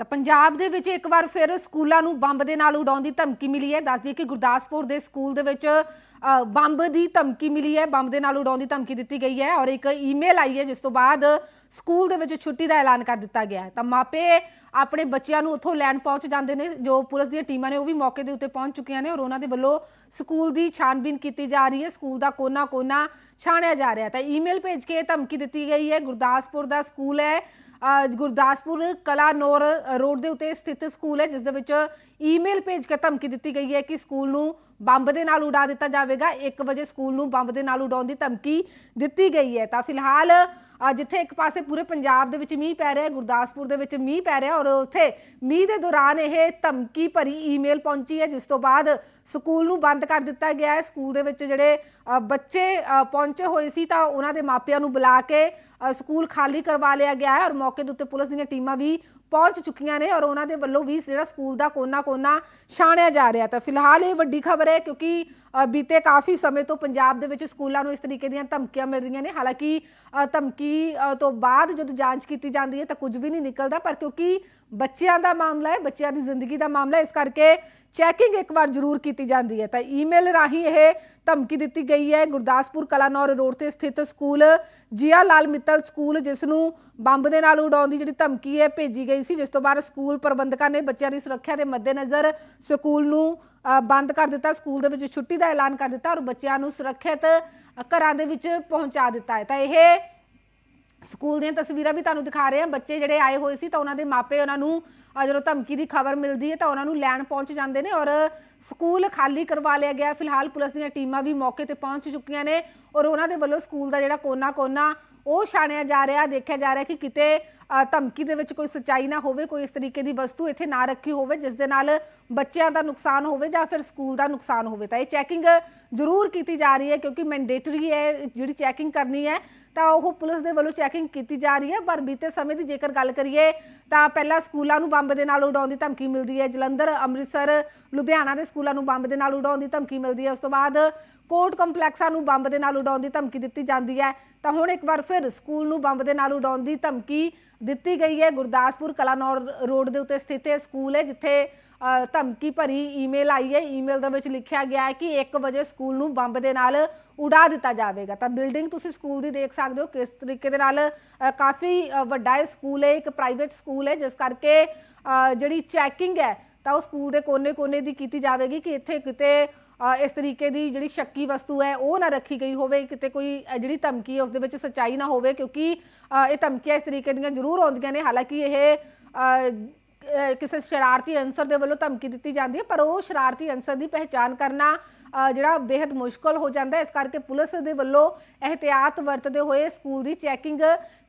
ਤਾਂ ਪੰਜਾਬ ਦੇ ਵਿੱਚ ਇੱਕ ਵਾਰ ਫਿਰ ਸਕੂਲਾਂ ਨੂੰ ਬੰਬ ਦੇ ਨਾਲ ਉਡਾਉਣ ਦੀ ਧਮਕੀ ਮਿਲੀ ਹੈ। ਦੱਸ ਦਈਏ ਕਿ ਗੁਰਦਾਸਪੁਰ ਦੇ ਸਕੂਲ ਦੇ ਵਿੱਚ ਬੰਬ ਦੀ ਧਮਕੀ ਮਿਲੀ ਹੈ। ਬੰਬ ਦੇ ਨਾਲ ਉਡਾਉਣ ਦੀ ਧਮਕੀ ਦਿੱਤੀ ਗਈ ਹੈ ਔਰ ਇੱਕ ਈਮੇਲ ਆਈ ਹੈ, ਜਿਸ ਤੋਂ ਬਾਅਦ ਸਕੂਲ ਦੇ ਵਿੱਚ ਛੁੱਟੀ ਦਾ ਐਲਾਨ ਕਰ ਦਿੱਤਾ ਗਿਆ ਹੈ। ਤਾਂ ਮਾਪੇ ਆਪਣੇ ਬੱਚਿਆਂ ਨੂੰ ਉੱਥੋਂ ਲੈਣ ਪਹੁੰਚ ਜਾਂਦੇ ਨੇ, ਜੋ ਪੁਲਿਸ ਦੀਆਂ ਟੀਮਾਂ ਨੇ ਉਹ ਵੀ ਮੌਕੇ ਦੇ ਉੱਤੇ ਪਹੁੰਚ ਚੁੱਕੀਆਂ ਨੇ ਔਰ ਉਹਨਾਂ ਦੇ ਵੱਲੋਂ ਸਕੂਲ ਦੀ ਛਾਣਬੀਨ ਕੀਤੀ ਜਾ ਰਹੀ ਹੈ। ਸਕੂਲ ਦਾ ਕੋਨਾ ਕੋਨਾ ਛਾਣਿਆ ਜਾ ਰਿਹਾ ਤਾਂ ਈਮੇਲ ਭੇਜ ਕੇ ਧਮਕੀ ਦਿੱਤੀ ਗਈ ਹੈ। ਗੁਰਦਾਸਪੁਰ ਦਾ ਸਕੂਲ ਹੈ। ਗੁਰਦਾਸਪੁਰ ਕਲਾਨੌਰ ਰੋਡ ਦੇ ਉੱਤੇ ਸਥਿਤ ਸਕੂਲ ਹੈ ਜਿਸ ਦੇ ਵਿੱਚ ਈਮੇਲ ਭੇਜ ਕੇ ਧਮਕੀ ਦਿੱਤੀ ਗਈ ਹੈ ਕਿ ਸਕੂਲ ਨੂੰ ਬੰਬ ਦੇ ਨਾਲ ਉਡਾ ਦਿੱਤਾ ਜਾਵੇਗਾ। 1 ਵਜੇ ਸਕੂਲ ਨੂੰ ਬੰਬ ਦੇ ਨਾਲ ਉਡਾਉਣ ਦੀ ਧਮਕੀ ਦਿੱਤੀ ਗਈ ਹੈ। ਤਾਂ ਫਿਲਹਾਲ ਜਿੱਥੇ ਇੱਕ ਪਾਸੇ ਪੂਰੇ ਪੰਜਾਬ ਦੇ ਵਿੱਚ ਮੀਂਹ ਪੈ ਰਿਹਾ ਹੈ, ਗੁਰਦਾਸਪੁਰ ਦੇ ਵਿੱਚ ਮੀਂਹ ਪੈ ਰਿਹਾ ਔਰ ਉੱਥੇ ਮੀਂਹ ਦੇ ਦੌਰਾਨ ਇਹ ਧਮਕੀ ਭਰੀ ਈਮੇਲ ਪਹੁੰਚੀ ਹੈ, ਜਿਸ ਤੋਂ ਬਾਅਦ ਸਕੂਲ ਨੂੰ ਬੰਦ ਕਰ ਦਿੱਤਾ ਗਿਆ ਹੈ। ਸਕੂਲ ਦੇ ਵਿੱਚ ਜਿਹੜੇ ਬੱਚੇ ਪਹੁੰਚੇ ਹੋਏ ਸੀ ਤਾਂ ਉਹਨਾਂ ਦੇ ਮਾਪਿਆਂ ਨੂੰ ਬੁਲਾ ਕੇ ਸਕੂਲ ਖਾਲੀ ਕਰਵਾ ਲਿਆ ਗਿਆ ਹੈ ਔਰ ਮੌਕੇ ਦੇ ਉੱਤੇ ਪੁਲਿਸ ਦੀਆਂ ਟੀਮਾਂ ਵੀ ਪਹੁੰਚ ਚੁੱਕੀਆਂ ਨੇ ਔਰ ਉਹਨਾਂ ਦੇ ਵੱਲੋਂ ਵੀ ਜਿਹੜਾ ਸਕੂਲ ਦਾ ਕੋਨਾ ਕੋਨਾ ਛਾਣਿਆ ਜਾ ਰਿਹਾ ਤਾਂ ਫਿਲਹਾਲ ਇਹ ਵੱਡੀ ਖਬਰ ਹੈ ਕਿਉਂਕਿ ਬੀਤੇ ਕਾਫੀ ਸਮੇਂ ਤੋਂ ਪੰਜਾਬ ਦੇ ਵਿੱਚ ਸਕੂਲਾਂ ਨੂੰ ਇਸ ਤਰੀਕੇ ਦੀਆਂ ਧਮਕੀਆਂ ਮਿਲ ਰਹੀਆਂ ਨੇ। ਹਾਲਾਂਕਿ ਧਮਕੀ ਤੋਂ ਬਾਅਦ ਜਦੋਂ ਜਾਂਚ ਕੀਤੀ ਜਾਂਦੀ ਹੈ ਤਾਂ ਕੁਝ ਵੀ ਨਹੀਂ ਨਿਕਲਦਾ, ਪਰ ਕਿਉਂਕਿ ਬੱਚਿਆਂ ਦਾ ਮਾਮਲਾ ਹੈ ਬੱਚਿਆਂ ਦੀ ਜ਼ਿੰਦਗੀ ਦਾ ਮਾਮਲਾ ਹੈ, ਇਸ ਕਰਕੇ ਚੈਕਿੰਗ ਇੱਕ ਵਾਰ ਜ਼ਰੂਰ ਕੀਤੀ ਜਾਂਦੀ ਹੈ। ਤਾਂ ਈਮੇਲ ਰਾਹੀਂ ਇਹ ਧਮਕੀ ਦਿੱਤੀ ਗਈ ਹੈ। ਗੁਰਦਾਸਪੁਰ ਕਲਾਨੌਰ ਰੋਡ ਤੇ ਸਥਿਤ ਸਕੂਲ ਜੀਆ ਲਾਲ ਮਿੱਤਲ ਸਕੂਲ ਜਿਸ ਨੂੰ ਬੰਬ ਦੇ ਨਾਲ ਉਡਾਉਣ ਦੀ ਜਿਹੜੀ ਧਮਕੀ ਹੈ ਭੇਜੀ ਗਈ ਸੀ ਜਿਸ ਤੋਂ ਬਾਅਦ ਸਕੂਲ ਪ੍ਰਬੰਧਕਾਂ ਨੇ ਬੱਚਿਆਂ ਦੀ ਸੁਰੱਖਿਆ ਦੇ ਮੱਦੇਨਜ਼ਰ ਸਕੂਲ ਨੂੰ ਬੰਦ ਕਰ ਦਿੱਤਾ। ਸਕੂਲ ਦੇ ਵਿੱਚ ਛੁੱਟੀ ਦਾ ਐਲਾਨ ਕਰ ਦਿੱਤਾ ਔਰ ਬੱਚਿਆਂ ਨੂੰ ਸੁਰੱਖਿਅਤ ਘਰਾਂ ਦੇ ਵਿੱਚ ਪਹੁੰਚਾ ਦਿੱਤਾ ਹੈ। ਤਾਂ ਇਹ ਸਕੂਲ ਦੀਆਂ ਤਸਵੀਰਾਂ ਵੀ ਤੁਹਾਨੂੰ ਦਿਖਾ ਰਹੇ ਹਾਂ। ਬੱਚੇ ਜਿਹੜੇ ਆਏ ਹੋਏ ਸੀ ਤਾਂ ਉਹਨਾਂ ਦੇ ਮਾਪੇ ਉਹਨਾਂ ਨੂੰ, ਅਹ, ਜਦੋਂ ਧਮਕੀ ਦੀ ਖਬਰ ਮਿਲਦੀ ਹੈ ਤਾਂ ਉਹਨਾਂ ਨੂੰ ਲੈਣ ਪਹੁੰਚ ਜਾਂਦੇ ਨੇ ਔਰ ਸਕੂਲ ਖਾਲੀ ਕਰਵਾ ਲਿਆ ਗਿਆ ਫਿਲਹਾਲ ਪੁਲਿਸ ਦੀਆਂ ਟੀਮਾਂ ਵੀ ਮੌਕੇ ਤੇ ਪਹੁੰਚ ਚੁੱਕੀਆਂ ਨੇ ਔਰ ਉਹਨਾਂ ਦੇ ਵੱਲੋਂ ਸਕੂਲ ਦਾ ਜਿਹੜਾ ਕੋਨਾ ਕੋਨਾ ਉਹ ਛਾਣਿਆ ਜਾ ਰਿਹਾ, ਦੇਖਿਆ ਜਾ ਰਿਹਾ ਕਿ ਕਿਤੇ ਧਮਕੀ ਦੇ ਵਿੱਚ ਕੋਈ ਸੱਚਾਈ ਨਾ ਹੋਵੇ, ਕੋਈ ਇਸ ਤਰੀਕੇ ਦੀ ਵਸਤੂ ਇੱਥੇ ਨਾ ਰੱਖੀ ਹੋਵੇ, ਜਿਸ ਦੇ ਨਾਲ ਬੱਚਿਆਂ ਦਾ ਨੁਕਸਾਨ ਹੋਵੇ ਜਾਂ ਫਿਰ ਸਕੂਲ ਦਾ ਨੁਕਸਾਨ ਹੋਵੇ। ਤਾਂ ਇਹ ਚੈਕਿੰਗ ਜ਼ਰੂਰ ਕੀਤੀ ਜਾ ਰਹੀ ਹੈ, ਕਿਉਂਕਿ ਮੈਂਡੇਟਰੀ ਹੈ, ਜਿਹੜੀ ਚੈਕਿੰਗ ਕਰਨੀ ਹੈ, ਤਾਂ ਉਹ ਪੁਲਿਸ ਦੇ ਵੱਲੋਂ ਚੈਕਿੰਗ ਕੀਤੀ ਜਾ ਰਹੀ ਹੈ। ਪਰ ਬੀਤੇ ਸਮੇਂ ਦੀ ਜੇਕਰ ਗੱਲ ਕਰੀਏ, ਤਾਂ ਪਹਿਲਾਂ ਸਕੂਲਾਂ ਨੂੰ ਬੰਬ ਦੇ ਨਾਲ ਉਡਾਉਣ ਦੀ ਧਮਕੀ ਮਿਲਦੀ ਹੈ। ਜਲੰਧਰ, ਅੰਮ੍ਰਿਤਸਰ, ਲੁਧਿਆਣਾ ਦੇ ਸਕੂਲਾਂ ਨੂੰ ਬੰਬ ਦੇ ਨਾਲ ਉਡਾਉਣ ਦੀ ਧਮਕੀ ਮਿਲਦੀ ਹੈ। ਉਸ ਤੋਂ ਬਾਅਦ ਕੋਰਟ ਕੰਪਲੈਕਸਾਂ ਨੂੰ ਬੰਬ ਦੇ ਨਾਲ ਉਡਾਉਣ ਦੀ ਧਮਕੀ ਦਿੱਤੀ ਜਾਂਦੀ ਹੈ। ਤਾਂ ਹੁਣ ਇੱਕ ਵਾਰ ਫਿਰ ਸਕੂਲ ਨੂੰ ਬੰਬ ਦੇ ਨਾਲ ਉਡਾਉਣ ਦੀ ਧਮਕੀ ਦਿੱਤੀ ਗਈ ਹੈ। ਗੁਰਦਾਸਪੁਰ ਕਲਾਨੌਰ ਰੋਡ ਦੇ ਉੱਤੇ ਸਥਿਤ ਇਹ ਸਕੂਲ ਹੈ, ਜਿੱਥੇ ਧਮਕੀ ਭਰੀ ਈਮੇਲ ਆਈ ਹੈ। ਈਮੇਲ ਦੇ ਵਿੱਚ ਲਿਖਿਆ ਗਿਆ ਹੈ ਕਿ 1 ਵਜੇ ਸਕੂਲ ਨੂੰ ਬੰਬ ਦੇ ਨਾਲ ਉਡਾ ਦਿੱਤਾ ਜਾਵੇਗਾ। ਤਾਂ ਬਿਲਡਿੰਗ ਤੁਸੀਂ ਸਕੂਲ ਦੀ ਦੇਖ ਸਕਦੇ ਹੋ ਕਿਸ ਤਰੀਕੇ ਦੇ ਨਾਲ ਕਾਫੀ ਵੱਡਾ ਇਹ ਸਕੂਲ ਹੈ, ਇੱਕ ਪ੍ਰਾਈਵੇਟ ਸਕੂਲ ਹੈ। ਜਿਸ ਕਰਕੇ ਜਿਹੜੀ ਚੈਕਿੰਗ ਹੈ, ਤਾਂ ਉਹ ਸਕੂਲ ਦੇ ਕੋਨੇ-ਕੋਨੇ ਦੀ ਕੀਤੀ ਜਾਵੇਗੀ ਕਿ ਇੱਥੇ ਕਿਤੇ ਇਸ ਤਰੀਕੇ ਦੀ ਜਿਹੜੀ ਸ਼ੱਕੀ ਵਸਤੂ ਹੈ, ਉਹ ਨਾ ਰੱਖੀ ਗਈ ਹੋਵੇ, ਕਿਤੇ ਕੋਈ ਜਿਹੜੀ ਧਮਕੀ ਹੈ, ਉਸ ਦੇ ਵਿੱਚ ਸੱਚਾਈ ਨਾ ਹੋਵੇ, ਕਿਉਂਕਿ ਇਹ ਧਮਕੀਆਂ ਇਸ ਤਰੀਕੇ ਦੀਆਂ ਜ਼ਰੂਰ ਆਉਂਦੀਆਂ ਨੇ। ਹਾਲਾਂਕਿ ਇਹ ਕਿਸੇ ਸ਼ਰਾਰਤੀ ਅਨਸਰ ਦੇ ਵੱਲੋਂ ਧਮਕੀ ਦਿੱਤੀ ਜਾਂਦੀ ਹੈ, ਪਰ ਉਹ ਸ਼ਰਾਰਤੀ ਅਨਸਰ ਦੀ ਪਹਿਚਾਣ ਕਰਨਾ ਜਿਹੜਾ ਬੇहद ਮੁਸ਼ਕਲ ਹੋ ਜਾਂਦਾ ਹੈ। ਇਸ ਕਰਕੇ ਪੁਲਿਸ ਦੇ ਵੱਲੋਂ ਇਹਤਿਆਤ ਵਰਤਦੇ ਹੋਏ ਸਕੂਲ ਦੀ ਚੈਕਿੰਗ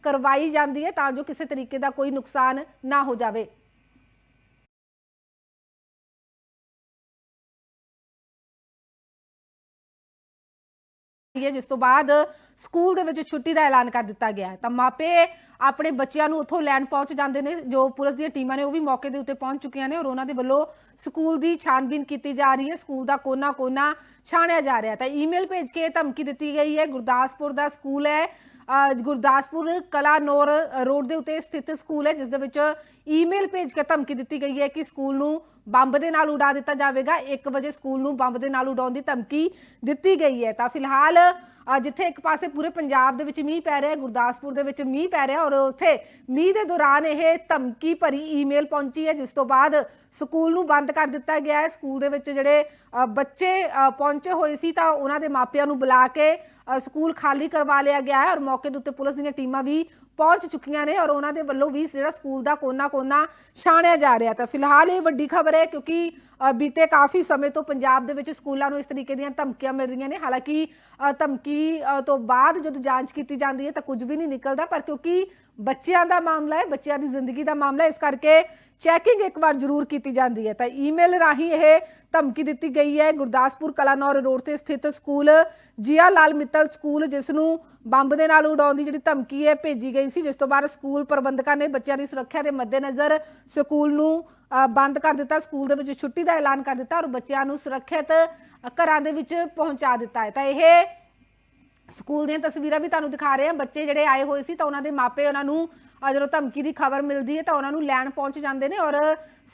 ਕਰਵਾਈ ਜਾਂਦੀ ਹੈ, ਤਾਂ ਜੋ ਕਿਸੇ ਤਰੀਕੇ ਦਾ ਕੋਈ ਨੁਕਸਾਨ ਨਾ ਹੋ ਜਾਵੇ। ਹੈ, ਜਿਸ ਤੋਂ ਬਾਅਦ ਸਕੂਲ ਦੇ ਵਿੱਚ ਛੁੱਟੀ ਦਾ ਐਲਾਨ ਕਰ ਦਿੱਤਾ ਗਿਆ ਹੈ। ਤਾਂ ਮਾਪੇ ਆਪਣੇ ਬੱਚਿਆਂ ਨੂੰ ਉੱਥੋਂ ਲੈਣ ਪਹੁੰਚ ਜਾਂਦੇ ਨੇ, ਜੋ ਪੁਲਿਸ ਦੀਆਂ ਟੀਮਾਂ ਨੇ, ਉਹ ਵੀ ਮੌਕੇ ਦੇ ਉੱਤੇ ਪਹੁੰਚ ਚੁੱਕੀਆਂ ਨੇ ਔਰ ਉਹਨਾਂ ਦੇ ਵੱਲੋਂ ਸਕੂਲ ਦੀ ਛਾਣਬੀਨ ਕੀਤੀ ਜਾ ਰਹੀ ਹੈ। ਸਕੂਲ ਦਾ ਕੋਨਾ ਕੋਨਾ ਛਾਣਿਆ ਜਾ ਰਿਹਾ ਤਾਂ ਈਮੇਲ ਭੇਜ ਕੇ ਧਮਕੀ ਦਿੱਤੀ ਗਈ ਹੈ। ਗੁਰਦਾਸਪੁਰ ਦਾ ਸਕੂਲ ਹੈ। ਗੁਰਦਾਸਪੁਰ ਕਲਾਨੌਰ ਰੋਡ ਦੇ ਉੱਤੇ ਸਥਿਤ ਸਕੂਲ ਹੈ, ਜਿਸ ਦੇ ਵਿੱਚ ਈਮੇਲ ਭੇਜ ਕੇ ਧਮਕੀ ਦਿੱਤੀ ਗਈ ਹੈ ਕਿ ਸਕੂਲ ਨੂੰ ਬੰਬ ਦੇ ਨਾਲ ਉਡਾ ਦਿੱਤਾ ਜਾਵੇਗਾ। 1 ਵਜੇ ਸਕੂਲ ਨੂੰ ਬੰਬ ਦੇ ਨਾਲ ਉਡਾਉਣ ਦੀ ਧਮਕੀ ਦਿੱਤੀ ਗਈ ਹੈ। ਤਾਂ ਫਿਲਹਾਲ ਜਿੱਥੇ ਇੱਕ ਪਾਸੇ ਪੂਰੇ ਪੰਜਾਬ ਦੇ ਵਿੱਚ ਮੀਂਹ ਪੈ ਰਿਹਾ ਗੁਰਦਾਸਪੁਰ ਦੇ ਵਿੱਚ ਮੀਂਹ ਪੈ ਰਿਹਾ ਔਰ ਉੱਥੇ ਮੀਂਹ ਦੇ ਦੌਰਾਨ ਇਹ ਧਮਕੀ ਭਰੀ ਈਮੇਲ ਪਹੁੰਚੀ ਹੈ ਜਿਸ ਤੋਂ ਬਾਅਦ ਸਕੂਲ ਨੂੰ ਬੰਦ ਕਰ ਦਿੱਤਾ ਗਿਆ ਹੈ। ਸਕੂਲ ਦੇ ਵਿੱਚ ਜਿਹੜੇ ਬੱਚੇ ਪਹੁੰਚੇ ਹੋਏ ਸੀ ਤਾਂ ਉਹਨਾਂ ਦੇ ਮਾਪਿਆਂ ਨੂੰ ਬੁਲਾ ਕੇ ਅ, ਸਕੂਲ ਖਾਲੀ ਕਰਵਾ ਲਿਆ ਗਿਆ ਹੈ ਔਰ ਮੌਕੇ ਦੇ ਉੱਤੇ ਪੁਲਿਸ ਦੀਆਂ ਟੀਮਾਂ ਵੀ ਪਹੁੰਚ ਚੁੱਕੀਆਂ ਨੇ ਔਰ ਉਹਨਾਂ ਦੇ ਵੱਲੋਂ ਵੀ ਜਿਹੜਾ ਸਕੂਲ ਦਾ ਕੋਨਾ ਕੋਨਾ ਛਾਣਿਆ ਜਾ ਰਿਹਾ ਤਾਂ ਫਿਲਹਾਲ ਇਹ ਵੱਡੀ ਖਬਰ ਹੈ ਕਿਉਂਕਿ ਬੀਤੇ ਕਾਫੀ ਸਮੇਂ ਤੋਂ ਪੰਜਾਬ ਦੇ ਵਿੱਚ ਸਕੂਲਾਂ ਨੂੰ ਇਸ ਤਰੀਕੇ ਦੀਆਂ ਧਮਕੀਆਂ ਮਿਲ ਰਹੀਆਂ ਨੇ। ਹਾਲਾਂਕਿ ਅ, ਧਮਕੀ ਤੋਂ ਬਾਅਦ ਜਦੋਂ ਜਾਂਚ ਕੀਤੀ ਜਾਂਦੀ ਹੈ ਤਾਂ ਕੁਝ ਵੀ ਨਹੀਂ ਨਿਕਲਦਾ ਪਰ ਕਿਉਂਕਿ ਬੱਚਿਆਂ ਦਾ ਮਾਮਲਾ ਹੈ, ਬੱਚਿਆਂ ਦੀ ਜ਼ਿੰਦਗੀ ਦਾ ਮਾਮਲਾ ਹੈ। ਇਸ ਕਰਕੇ ਚੈਕਿੰਗ ਇੱਕ ਵਾਰ ਜ਼ਰੂਰ ਕੀਤੀ ਜਾਂਦੀ ਹੈ। ਤਾਂ ਈਮੇਲ ਰਾਹੀਂ ਇਹ ਧਮਕੀ ਦਿੱਤੀ ਗਈ ਹੈ। ਗੁਰਦਾਸਪੁਰ ਕਲਾਨੌਰ ਰੋਡ ਤੇ ਸਥਿਤ ਸਕੂਲ ਜੀਆ ਲਾਲ ਮਿੱਤਲ ਸਕੂਲ, ਜਿਸ ਨੂੰ ਬੰਬ ਦੇ ਨਾਲ ਉਡਾਉਣ ਦੀ ਜਿਹੜੀ ਧਮਕੀ ਹੈ ਭੇਜੀ ਗਈ ਸੀ, ਜਿਸ ਤੋਂ ਬਾਅਦ ਸਕੂਲ ਪ੍ਰਬੰਧਕਾਂ ਨੇ ਬੱਚਿਆਂ ਦੀ ਸੁਰੱਖਿਆ ਦੇ ਮੱਦੇਨਜ਼ਰ ਸਕੂਲ ਨੂੰ ਬੰਦ ਕਰ ਦਿੱਤਾ। ਸਕੂਲ ਦੇ ਵਿੱਚ ਛੁੱਟੀ ਦਾ ਐਲਾਨ ਕਰ ਦਿੱਤਾ ਔਰ ਬੱਚਿਆਂ ਨੂੰ ਸੁਰੱਖਿਅਤ ਘਰਾਂ ਦੇ ਵਿੱਚ ਪਹੁੰਚਾ ਦਿੱਤਾ ਹੈ। ਤਾਂ ਇਹ ਸਕੂਲ ਦੀਆਂ ਤਸਵੀਰਾਂ ਵੀ ਤੁਹਾਨੂੰ ਦਿਖਾ ਰਹੇ ਹਾਂ। ਬੱਚੇ ਜਿਹੜੇ ਆਏ ਹੋਏ ਸੀ ਤਾਂ ਉਹਨਾਂ ਦੇ ਮਾਪੇ ਉਹਨਾਂ ਨੂੰ ਜਦੋਂ ਧਮਕੀ ਦੀ ਖਬਰ ਮਿਲਦੀ ਹੈ ਤਾਂ ਉਹਨਾਂ ਨੂੰ ਲੈਣ ਪਹੁੰਚ ਜਾਂਦੇ ਨੇ ਔਰ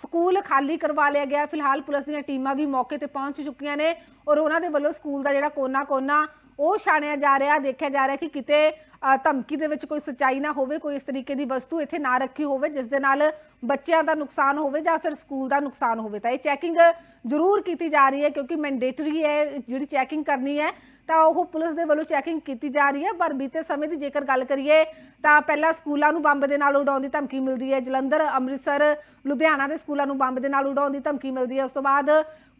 ਸਕੂਲ ਖਾਲੀ ਕਰਵਾ ਲਿਆ ਗਿਆ। ਫਿਲਹਾਲ ਪੁਲਿਸ ਦੀਆਂ ਟੀਮਾਂ ਵੀ ਮੌਕੇ ਤੇ ਪਹੁੰਚ ਚੁੱਕੀਆਂ ਨੇ ਔਰ ਉਹਨਾਂ ਦੇ ਵੱਲੋਂ ਸਕੂਲ ਦਾ ਜਿਹੜਾ ਕੋਨਾ ਕੋਨਾ ਉਹ ਛਾਣਿਆ ਜਾ ਰਿਹਾ, ਦੇਖਿਆ ਜਾ ਰਿਹਾ ਕਿ ਕਿਤੇ ਧਮਕੀ ਦੇ ਵਿੱਚ ਕੋਈ ਸਚਾਈ ਨਾ ਹੋਵੇ, ਕੋਈ ਇਸ ਤਰੀਕੇ ਦੀ ਵਸਤੂ ਇੱਥੇ ਨਾ ਰੱਖੀ ਹੋਵੇ, ਜਿਸ ਦੇ ਨਾਲ ਬੱਚਿਆਂ ਦਾ ਨੁਕਸਾਨ ਹੋਵੇ ਜਾਂ ਫਿਰ ਸਕੂਲ ਦਾ ਨੁਕਸਾਨ ਹੋਵੇ। ਤਾਂ ਇਹ ਚੈਕਿੰਗ ਜ਼ਰੂਰ ਕੀਤੀ ਜਾ ਰਹੀ ਹੈ ਕਿਉਂਕਿ ਮੈਂਡੇਟਰੀ ਹੈ, ਜਿਹੜੀ ਚੈਕਿੰਗ ਕਰਨੀ ਹੈ ਤਾਂ ਉਹ ਪੁਲਿਸ ਦੇ ਵੱਲੋਂ ਚੈਕਿੰਗ ਕੀਤੀ ਜਾ ਰਹੀ ਹੈ, ਪਰ ਬੀਤੇ ਸਮੇਂ ਦੀ ਜੇਕਰ ਗੱਲ ਕਰੀਏ, ਤਾਂ ਪਹਿਲਾਂ ਸਕੂਲਾਂ ਨੂੰ ਬੰਬ ਦੇ ਨਾਲ ਉਡਾਉਣ ਦੀ ਧਮਕੀ ਮਿਲਦੀ ਹੈ। ਜਲੰਧਰ, ਅੰਮ੍ਰਿਤਸਰ, ਲੁਧਿਆਣਾ ਦੇ ਸਕੂਲਾਂ ਨੂੰ ਬੰਬ ਦੇ ਨਾਲ ਉਡਾਉਣ ਦੀ ਧਮਕੀ ਮਿਲਦੀ ਹੈ। ਉਸ ਤੋਂ ਬਾਅਦ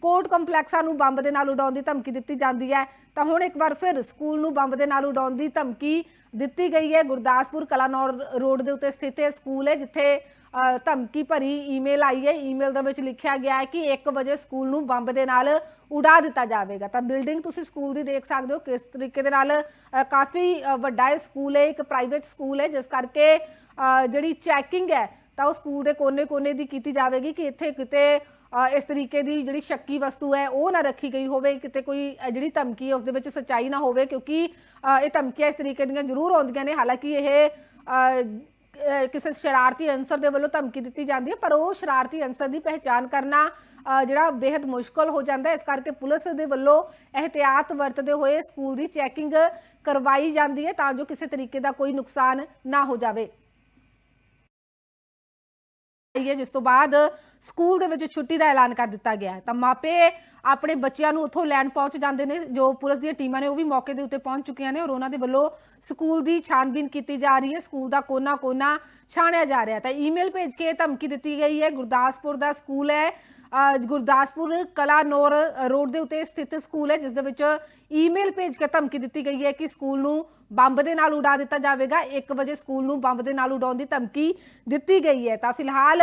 ਕੋਰਟ ਕੰਪਲੈਕਸਾਂ ਨੂੰ ਬੰਬ ਦੇ ਨਾਲ ਉਡਾਉਣ ਦੀ ਧਮਕੀ ਦਿੱਤੀ ਜਾਂਦੀ ਹੈ। ਤਾਂ ਹੁਣ ਇੱਕ ਵਾਰ ਫਿਰ ਸਕੂਲ ਨੂੰ ਬੰਬ ਦੇ ਨਾਲ ਉਡਾਉਣ ਦੀ ਧਮਕੀ ਦਿੱਤੀ ਗਈ ਹੈ। ਗੁਰਦਾਸਪੁਰ ਕਲਾਨੌਰ ਰੋਡ ਦੇ ਉੱਤੇ ਸਥਿਤ ਇਹ ਸਕੂਲ ਹੈ, ਜਿੱਥੇ ਧਮਕੀ ਭਰੀ ਈਮੇਲ ਆਈ ਹੈ। ਈਮੇਲ ਦੇ ਵਿੱਚ ਲਿਖਿਆ ਗਿਆ ਹੈ ਕਿ 1 ਵਜੇ ਸਕੂਲ ਨੂੰ ਬੰਬ ਦੇ ਨਾਲ ਉਡਾ ਦਿੱਤਾ ਜਾਵੇਗਾ। ਤਾਂ ਬਿਲਡਿੰਗ ਤੁਸੀਂ ਸਕੂਲ ਦੀ ਦੇਖ ਸਕਦੇ ਹੋ, ਕਿਸ ਤਰੀਕੇ ਦੇ ਨਾਲ ਕਾਫੀ ਵੱਡਾ ਇਹ ਸਕੂਲ ਹੈ, ਇੱਕ ਪ੍ਰਾਈਵੇਟ ਸਕੂਲ ਹੈ। ਜਿਸ ਕਰਕੇ ਜਿਹੜੀ ਚੈਕਿੰਗ ਹੈ, ਤਾਂ ਉਹ ਸਕੂਲ ਦੇ ਕੋਨੇ-ਕੋਨੇ ਦੀ ਕੀਤੀ ਜਾਵੇਗੀ ਕਿ ਇੱਥੇ ਕਿਤੇ ਇਸ ਤਰੀਕੇ ਦੀ ਜਿਹੜੀ ਸ਼ੱਕੀ ਵਸਤੂ ਹੈ, ਉਹ ਨਾ ਰੱਖੀ ਗਈ ਹੋਵੇ, ਕਿਤੇ ਕੋਈ ਜਿਹੜੀ ਧਮਕੀ ਹੈ, ਉਸ ਦੇ ਵਿੱਚ ਸੱਚਾਈ ਨਾ ਹੋਵੇ, ਕਿਉਂਕਿ ਇਹ ਧਮਕੀਆਂ ਇਸ ਤਰੀਕੇ ਦੀਆਂ ਜ਼ਰੂਰ ਆਉਂਦੀਆਂ ਨੇ। ਹਾਲਾਂਕਿ ਇਹ ਕਿਸੇ ਸ਼ਰਾਰਤੀ ਅਨਸਰ ਦੇ ਵੱਲੋਂ ਧਮਕੀ ਦਿੱਤੀ ਜਾਂਦੀ ਹੈ, ਪਰ ਉਹ ਸ਼ਰਾਰਤੀ ਅਨਸਰ ਦੀ ਪਹਿਚਾਣ ਕਰਨਾ ਜਿਹੜਾ ਬੇहद ਮੁਸ਼ਕਲ ਹੋ ਜਾਂਦਾ ਇਸ ਕਰਕੇ ਪੁਲਿਸ ਦੇ ਵੱਲੋਂ ਇਹਤਿਆਤ ਵਰਤਦੇ ਹੋਏ ਸਕੂਲ ਦੀ ਚੈਕਿੰਗ ਕਰਵਾਈ ਜਾਂਦੀ ਹੈ, ਤਾਂ ਜੋ ਕਿਸੇ ਤਰੀਕੇ ਦਾ ਕੋਈ ਨੁਕਸਾਨ ਨਾ ਹੋ ਜਾਵੇ। ਹੈ, ਜਿਸ ਤੋਂ ਬਾਅਦ ਸਕੂਲ ਦੇ ਵਿੱਚ ਛੁੱਟੀ ਦਾ ਐਲਾਨ ਕਰ ਦਿੱਤਾ ਗਿਆ ਹੈ। ਤਾਂ ਮਾਪੇ ਆਪਣੇ ਬੱਚਿਆਂ ਨੂੰ ਉੱਥੋਂ ਲੈਣ ਪਹੁੰਚ ਜਾਂਦੇ ਨੇ, ਜੋ ਪੁਲਿਸ ਦੀਆਂ ਟੀਮਾਂ ਨੇ, ਉਹ ਵੀ ਮੌਕੇ ਦੇ ਉੱਤੇ ਪਹੁੰਚ ਚੁੱਕੀਆਂ ਨੇ ਔਰ ਉਹਨਾਂ ਦੇ ਵੱਲੋਂ ਸਕੂਲ ਦੀ ਛਾਣਬੀਨ ਕੀਤੀ ਜਾ ਰਹੀ ਹੈ। ਸਕੂਲ ਦਾ ਕੋਨਾ ਕੋਨਾ ਛਾਣਿਆ ਜਾ ਰਿਹਾ ਤਾਂ ਈਮੇਲ ਭੇਜ ਕੇ ਧਮਕੀ ਦਿੱਤੀ ਗਈ ਹੈ। ਗੁਰਦਾਸਪੁਰ ਦਾ ਸਕੂਲ ਹੈ। ਗੁਰਦਾਸਪੁਰ ਕਲਾਨੌਰ ਰੋਡ ਦੇ ਉੱਤੇ ਸਥਿਤ ਸਕੂਲ ਹੈ, ਜਿਸ ਦੇ ਵਿੱਚ ਈਮੇਲ ਭੇਜ ਕੇ ਧਮਕੀ ਦਿੱਤੀ ਗਈ ਹੈ ਕਿ ਸਕੂਲ ਨੂੰ ਬੰਬ ਦੇ ਨਾਲ ਉਡਾ ਦਿੱਤਾ ਜਾਵੇਗਾ। 1 ਵਜੇ ਸਕੂਲ ਨੂੰ ਬੰਬ ਦੇ ਨਾਲ ਉਡਾਉਣ ਦੀ ਧਮਕੀ ਦਿੱਤੀ ਗਈ ਹੈ। ਤਾਂ ਫਿਲਹਾਲ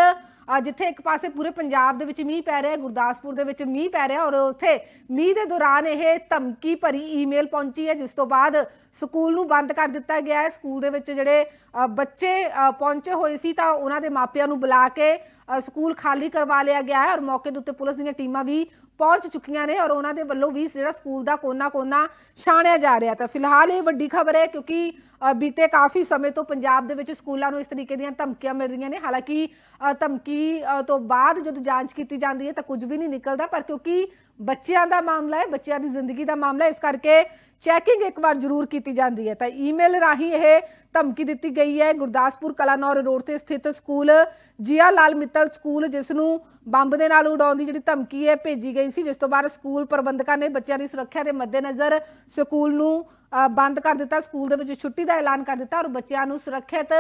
ਜਿੱਥੇ ਇੱਕ ਪਾਸੇ ਪੂਰੇ ਪੰਜਾਬ ਦੇ ਵਿੱਚ ਮੀਂਹ ਪੈ ਰਿਹਾ ਹੈ ਗੁਰਦਾਸਪੁਰ ਦੇ ਵਿੱਚ ਮੀਂਹ ਪੈ ਰਿਹਾ ਔਰ ਉੱਥੇ ਮੀਂਹ ਦੇ ਦੌਰਾਨ ਇਹ ਧਮਕੀ ਭਰੀ ਈਮੇਲ ਪਹੁੰਚੀ ਹੈ ਜਿਸ ਤੋਂ ਬਾਅਦ ਸਕੂਲ ਨੂੰ ਬੰਦ ਕਰ ਦਿੱਤਾ ਗਿਆ ਹੈ। ਸਕੂਲ ਦੇ ਵਿੱਚ ਜਿਹੜੇ ਬੱਚੇ ਪਹੁੰਚੇ ਹੋਏ ਸੀ ਤਾਂ ਉਹਨਾਂ ਦੇ ਮਾਪਿਆਂ ਨੂੰ ਬੁਲਾ ਕੇ ਅ, ਸਕੂਲ ਖਾਲੀ ਕਰਵਾ ਲਿਆ ਗਿਆ ਹੈ ਔਰ ਮੌਕੇ ਦੇ ਉੱਤੇ ਪੁਲਿਸ ਦੀਆਂ ਟੀਮਾਂ ਵੀ ਪਹੁੰਚ ਚੁੱਕੀਆਂ ਨੇ ਔਰ ਉਹਨਾਂ ਦੇ ਵੱਲੋਂ ਵੀ ਜਿਹੜਾ ਸਕੂਲ ਦਾ ਕੋਨਾ ਕੋਨਾ ਛਾਣਿਆ ਜਾ ਰਿਹਾ ਤਾਂ ਫਿਲਹਾਲ ਇਹ ਵੱਡੀ ਖਬਰ ਹੈ ਕਿਉਂਕਿ ਬੀਤੇ ਕਾਫੀ ਸਮੇਂ ਤੋਂ ਪੰਜਾਬ ਦੇ ਵਿੱਚ ਸਕੂਲਾਂ ਨੂੰ ਇਸ ਤਰੀਕੇ ਦੀਆਂ ਧਮਕੀਆਂ ਮਿਲ ਰਹੀਆਂ ਨੇ। ਹਾਲਾਂਕਿ ਅ, ਧਮਕੀ ਤੋਂ ਬਾਅਦ ਜਦੋਂ ਜਾਂਚ ਕੀਤੀ ਜਾਂਦੀ ਹੈ ਤਾਂ ਕੁਝ ਵੀ ਨਹੀਂ ਨਿਕਲਦਾ ਪਰ ਕਿਉਂਕਿ ਬੱਚਿਆਂ ਦਾ ਮਾਮਲਾ ਹੈ, ਬੱਚਿਆਂ ਦੀ ਜ਼ਿੰਦਗੀ ਦਾ ਮਾਮਲਾ ਹੈ। ਇਸ ਕਰਕੇ ਚੈਕਿੰਗ ਇੱਕ ਵਾਰ ਜ਼ਰੂਰ ਕੀਤੀ ਜਾਂਦੀ ਹੈ। ਤਾਂ ਈਮੇਲ ਰਾਹੀਂ ਇਹ ਧਮਕੀ ਦਿੱਤੀ ਗਈ ਹੈ। ਗੁਰਦਾਸਪੁਰ ਕਲਾਨੌਰ ਰੋਡ ਤੇ ਸਥਿਤ ਸਕੂਲ ਜੀਆ ਲਾਲ ਮਿੱਤਲ ਸਕੂਲ, ਜਿਸ ਨੂੰ ਬੰਬ ਦੇ ਨਾਲ ਉਡਾਉਣ ਦੀ ਜਿਹੜੀ ਧਮਕੀ ਹੈ, ਭੇਜੀ ਗਈ ਸੀ, ਜਿਸ ਤੋਂ ਬਾਅਦ ਸਕੂਲ ਪ੍ਰਬੰਧਕਾਂ ਨੇ ਬੱਚਿਆਂ ਦੀ ਸੁਰੱਖਿਆ ਦੇ ਮੱਦੇਨਜ਼ਰ ਸਕੂਲ ਨੂੰ ਬੰਦ ਕਰ ਦਿੱਤਾ। ਸਕੂਲ ਦੇ ਵਿੱਚ ਛੁੱਟੀ ਦਾ ਐਲਾਨ ਕਰ ਦਿੱਤਾ ਔਰ ਬੱਚਿਆਂ ਨੂੰ ਸੁਰੱਖਿਅਤ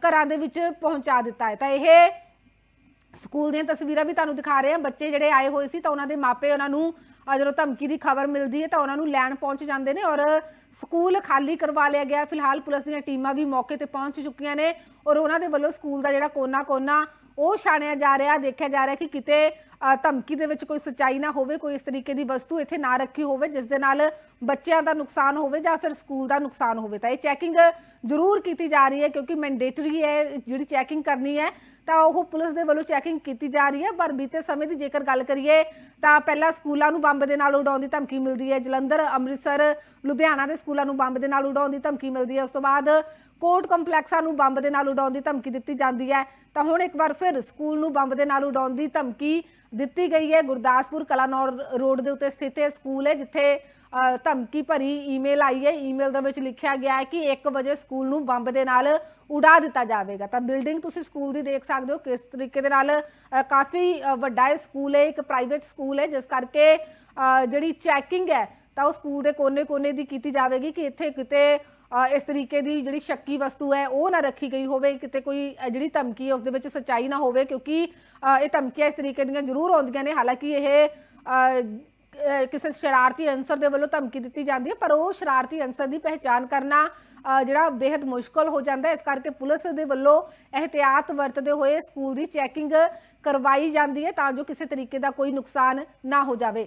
ਘਰਾਂ ਦੇ ਵਿੱਚ ਪਹੁੰਚਾ ਦਿੱਤਾ ਹੈ। ਤਾਂ ਇਹ ਸਕੂਲ ਦੀਆਂ ਤਸਵੀਰਾਂ ਵੀ ਤੁਹਾਨੂੰ ਦਿਖਾ ਰਹੇ ਹਾਂ। ਬੱਚੇ ਜਿਹੜੇ ਆਏ ਹੋਏ ਸੀ ਤਾਂ ਉਹਨਾਂ ਦੇ ਮਾਪੇ ਉਹਨਾਂ ਨੂੰ ਜਦੋਂ ਧਮਕੀ ਦੀ ਖਬਰ ਮਿਲਦੀ ਹੈ ਤਾਂ ਉਹਨਾਂ ਨੂੰ ਲੈਣ ਪਹੁੰਚ ਜਾਂਦੇ ਨੇ ਔਰ ਸਕੂਲ ਖਾਲੀ ਕਰਵਾ ਲਿਆ ਗਿਆ। ਫਿਲਹਾਲ ਪੁਲਿਸ ਦੀਆਂ ਟੀਮਾਂ ਵੀ ਮੌਕੇ ਤੇ ਪਹੁੰਚ ਚੁੱਕੀਆਂ ਨੇ ਔਰ ਉਹਨਾਂ ਦੇ ਵੱਲੋਂ ਸਕੂਲ ਦਾ ਜਿਹੜਾ ਕੋਨਾ ਕੋਨਾ ਉਹ ਛਾਣਿਆ ਜਾ ਰਿਹਾ, ਦੇਖਿਆ ਜਾ ਰਿਹਾ ਕਿ ਕਿਤੇ ਧਮਕੀ ਦੇ ਵਿੱਚ ਕੋਈ ਸਚਾਈ ਨਾ ਹੋਵੇ, ਕੋਈ ਇਸ ਤਰੀਕੇ ਦੀ ਵਸਤੂ ਇੱਥੇ ਨਾ ਰੱਖੀ ਹੋਵੇ, ਜਿਸ ਦੇ ਨਾਲ ਬੱਚਿਆਂ ਦਾ ਨੁਕਸਾਨ ਹੋਵੇ ਜਾਂ ਫਿਰ ਸਕੂਲ ਦਾ ਨੁਕਸਾਨ ਹੋਵੇ। ਤਾਂ ਇਹ ਚੈਕਿੰਗ ਜ਼ਰੂਰ ਕੀਤੀ ਜਾ ਰਹੀ ਹੈ ਕਿਉਂਕਿ ਮੈਂਡੇਟਰੀ ਹੈ, ਜਿਹੜੀ ਚੈਕਿੰਗ ਕਰਨੀ ਹੈ ਤਾਂ ਉਹ ਪੁਲਿਸ ਦੇ ਵੱਲੋਂ ਚੈਕਿੰਗ ਕੀਤੀ ਜਾ ਰਹੀ ਹੈ, ਪਰ ਬੀਤੇ ਸਮੇਂ ਦੀ ਜੇਕਰ ਗੱਲ ਕਰੀਏ, ਤਾਂ ਪਹਿਲਾਂ ਸਕੂਲਾਂ ਨੂੰ ਬੰਬ ਦੇ ਨਾਲ ਉਡਾਉਣ ਦੀ ਧਮਕੀ ਮਿਲਦੀ ਹੈ। ਜਲੰਧਰ, ਅੰਮ੍ਰਿਤਸਰ, ਲੁਧਿਆਣਾ ਦੇ ਸਕੂਲਾਂ ਨੂੰ ਬੰਬ ਦੇ ਨਾਲ ਉਡਾਉਣ ਦੀ ਧਮਕੀ ਮਿਲਦੀ ਹੈ। ਉਸ ਤੋਂ ਬਾਅਦ ਕੋਰਟ ਕੰਪਲੈਕਸਾਂ ਨੂੰ ਬੰਬ ਦੇ ਨਾਲ ਉਡਾਉਣ ਦੀ ਧਮਕੀ ਦਿੱਤੀ ਜਾਂਦੀ ਹੈ। ਤਾਂ ਹੁਣ ਇੱਕ ਵਾਰ ਫਿਰ ਸਕੂਲ ਨੂੰ ਬੰਬ ਦੇ ਨਾਲ ਉਡਾਉਣ ਦੀ ਧਮਕੀ ਦਿੱਤੀ ਗਈ ਹੈ। ਗੁਰਦਾਸਪੁਰ ਕਲਾਨੌਰ ਰੋਡ ਦੇ ਉੱਤੇ ਸਥਿਤ ਇਹ ਸਕੂਲ ਹੈ, ਜਿੱਥੇ ਧਮਕੀ ਭਰੀ ਈਮੇਲ ਆਈ ਹੈ। ਈਮੇਲ ਦੇ ਵਿੱਚ ਲਿਖਿਆ ਗਿਆ ਹੈ ਕਿ 1 ਵਜੇ ਸਕੂਲ ਨੂੰ ਬੰਬ ਦੇ ਨਾਲ ਉਡਾ ਦਿੱਤਾ ਜਾਵੇਗਾ। ਤਾਂ ਬਿਲਡਿੰਗ ਤੁਸੀਂ ਸਕੂਲ ਦੀ ਦੇਖ ਸਕਦੇ ਹੋ ਕਿਸ ਤਰੀਕੇ ਦੇ ਨਾਲ ਕਾਫੀ ਵੱਡਾ ਸਕੂਲ ਹੈ, ਇੱਕ ਪ੍ਰਾਈਵੇਟ ਸਕੂਲ ਹੈ। ਜਿਸ ਕਰਕੇ ਜਿਹੜੀ ਚੈਕਿੰਗ ਹੈ, ਤਾਂ ਉਹ ਸਕੂਲ ਦੇ ਕੋਨੇ-ਕੋਨੇ ਦੀ ਕੀਤੀ ਜਾਵੇਗੀ ਕਿ ਇੱਥੇ ਕਿਤੇ ਇਸ ਤਰੀਕੇ ਦੀ ਜਿਹੜੀ ਸ਼ੱਕੀ ਵਸਤੂ ਹੈ, ਉਹ ਨਾ ਰੱਖੀ ਗਈ ਹੋਵੇ। ਕਿਤੇ ਕੋਈ ਜਿਹੜੀ ਧਮਕੀ ਹੈ, ਉਸ ਦੇ ਵਿੱਚ ਸੱਚਾਈ ਨਾ ਹੋਵੇ। ਕਿਉਂਕਿ ਇਹ ਧਮਕੀਆਂ ਇਸ ਤਰੀਕੇ ਦੀਆਂ ਜ਼ਰੂਰ ਆਉਂਦੀਆਂ ਨੇ। ਹਾਲਾਂਕਿ ਇਹ ਕਿਸੇ ਸ਼ਰਾਰਤੀ ਅਨਸਰ ਦੇ ਵੱਲੋਂ ਧਮਕੀ ਦਿੱਤੀ ਜਾਂਦੀ ਹੈ, ਪਰ ਉਹ ਸ਼ਰਾਰਤੀ ਅਨਸਰ ਦੀ ਪਹਿਚਾਣ ਕਰਨਾ ਜਿਹੜਾ ਬੇहद ਮੁਸ਼ਕਲ ਹੋ ਜਾਂਦਾ ਹੈ। ਇਸ ਕਰਕੇ ਪੁਲਿਸ ਦੇ ਵੱਲੋਂ ਇਹਤਿਆਤ ਵਰਤਦੇ ਹੋਏ ਸਕੂਲ ਦੀ ਚੈਕਿੰਗ ਕਰਵਾਈ ਜਾਂਦੀ ਹੈ ਤਾਂ ਜੋ ਕਿਸੇ ਤਰੀਕੇ ਦਾ ਕੋਈ ਨੁਕਸਾਨ ਨਾ ਹੋ ਜਾਵੇ।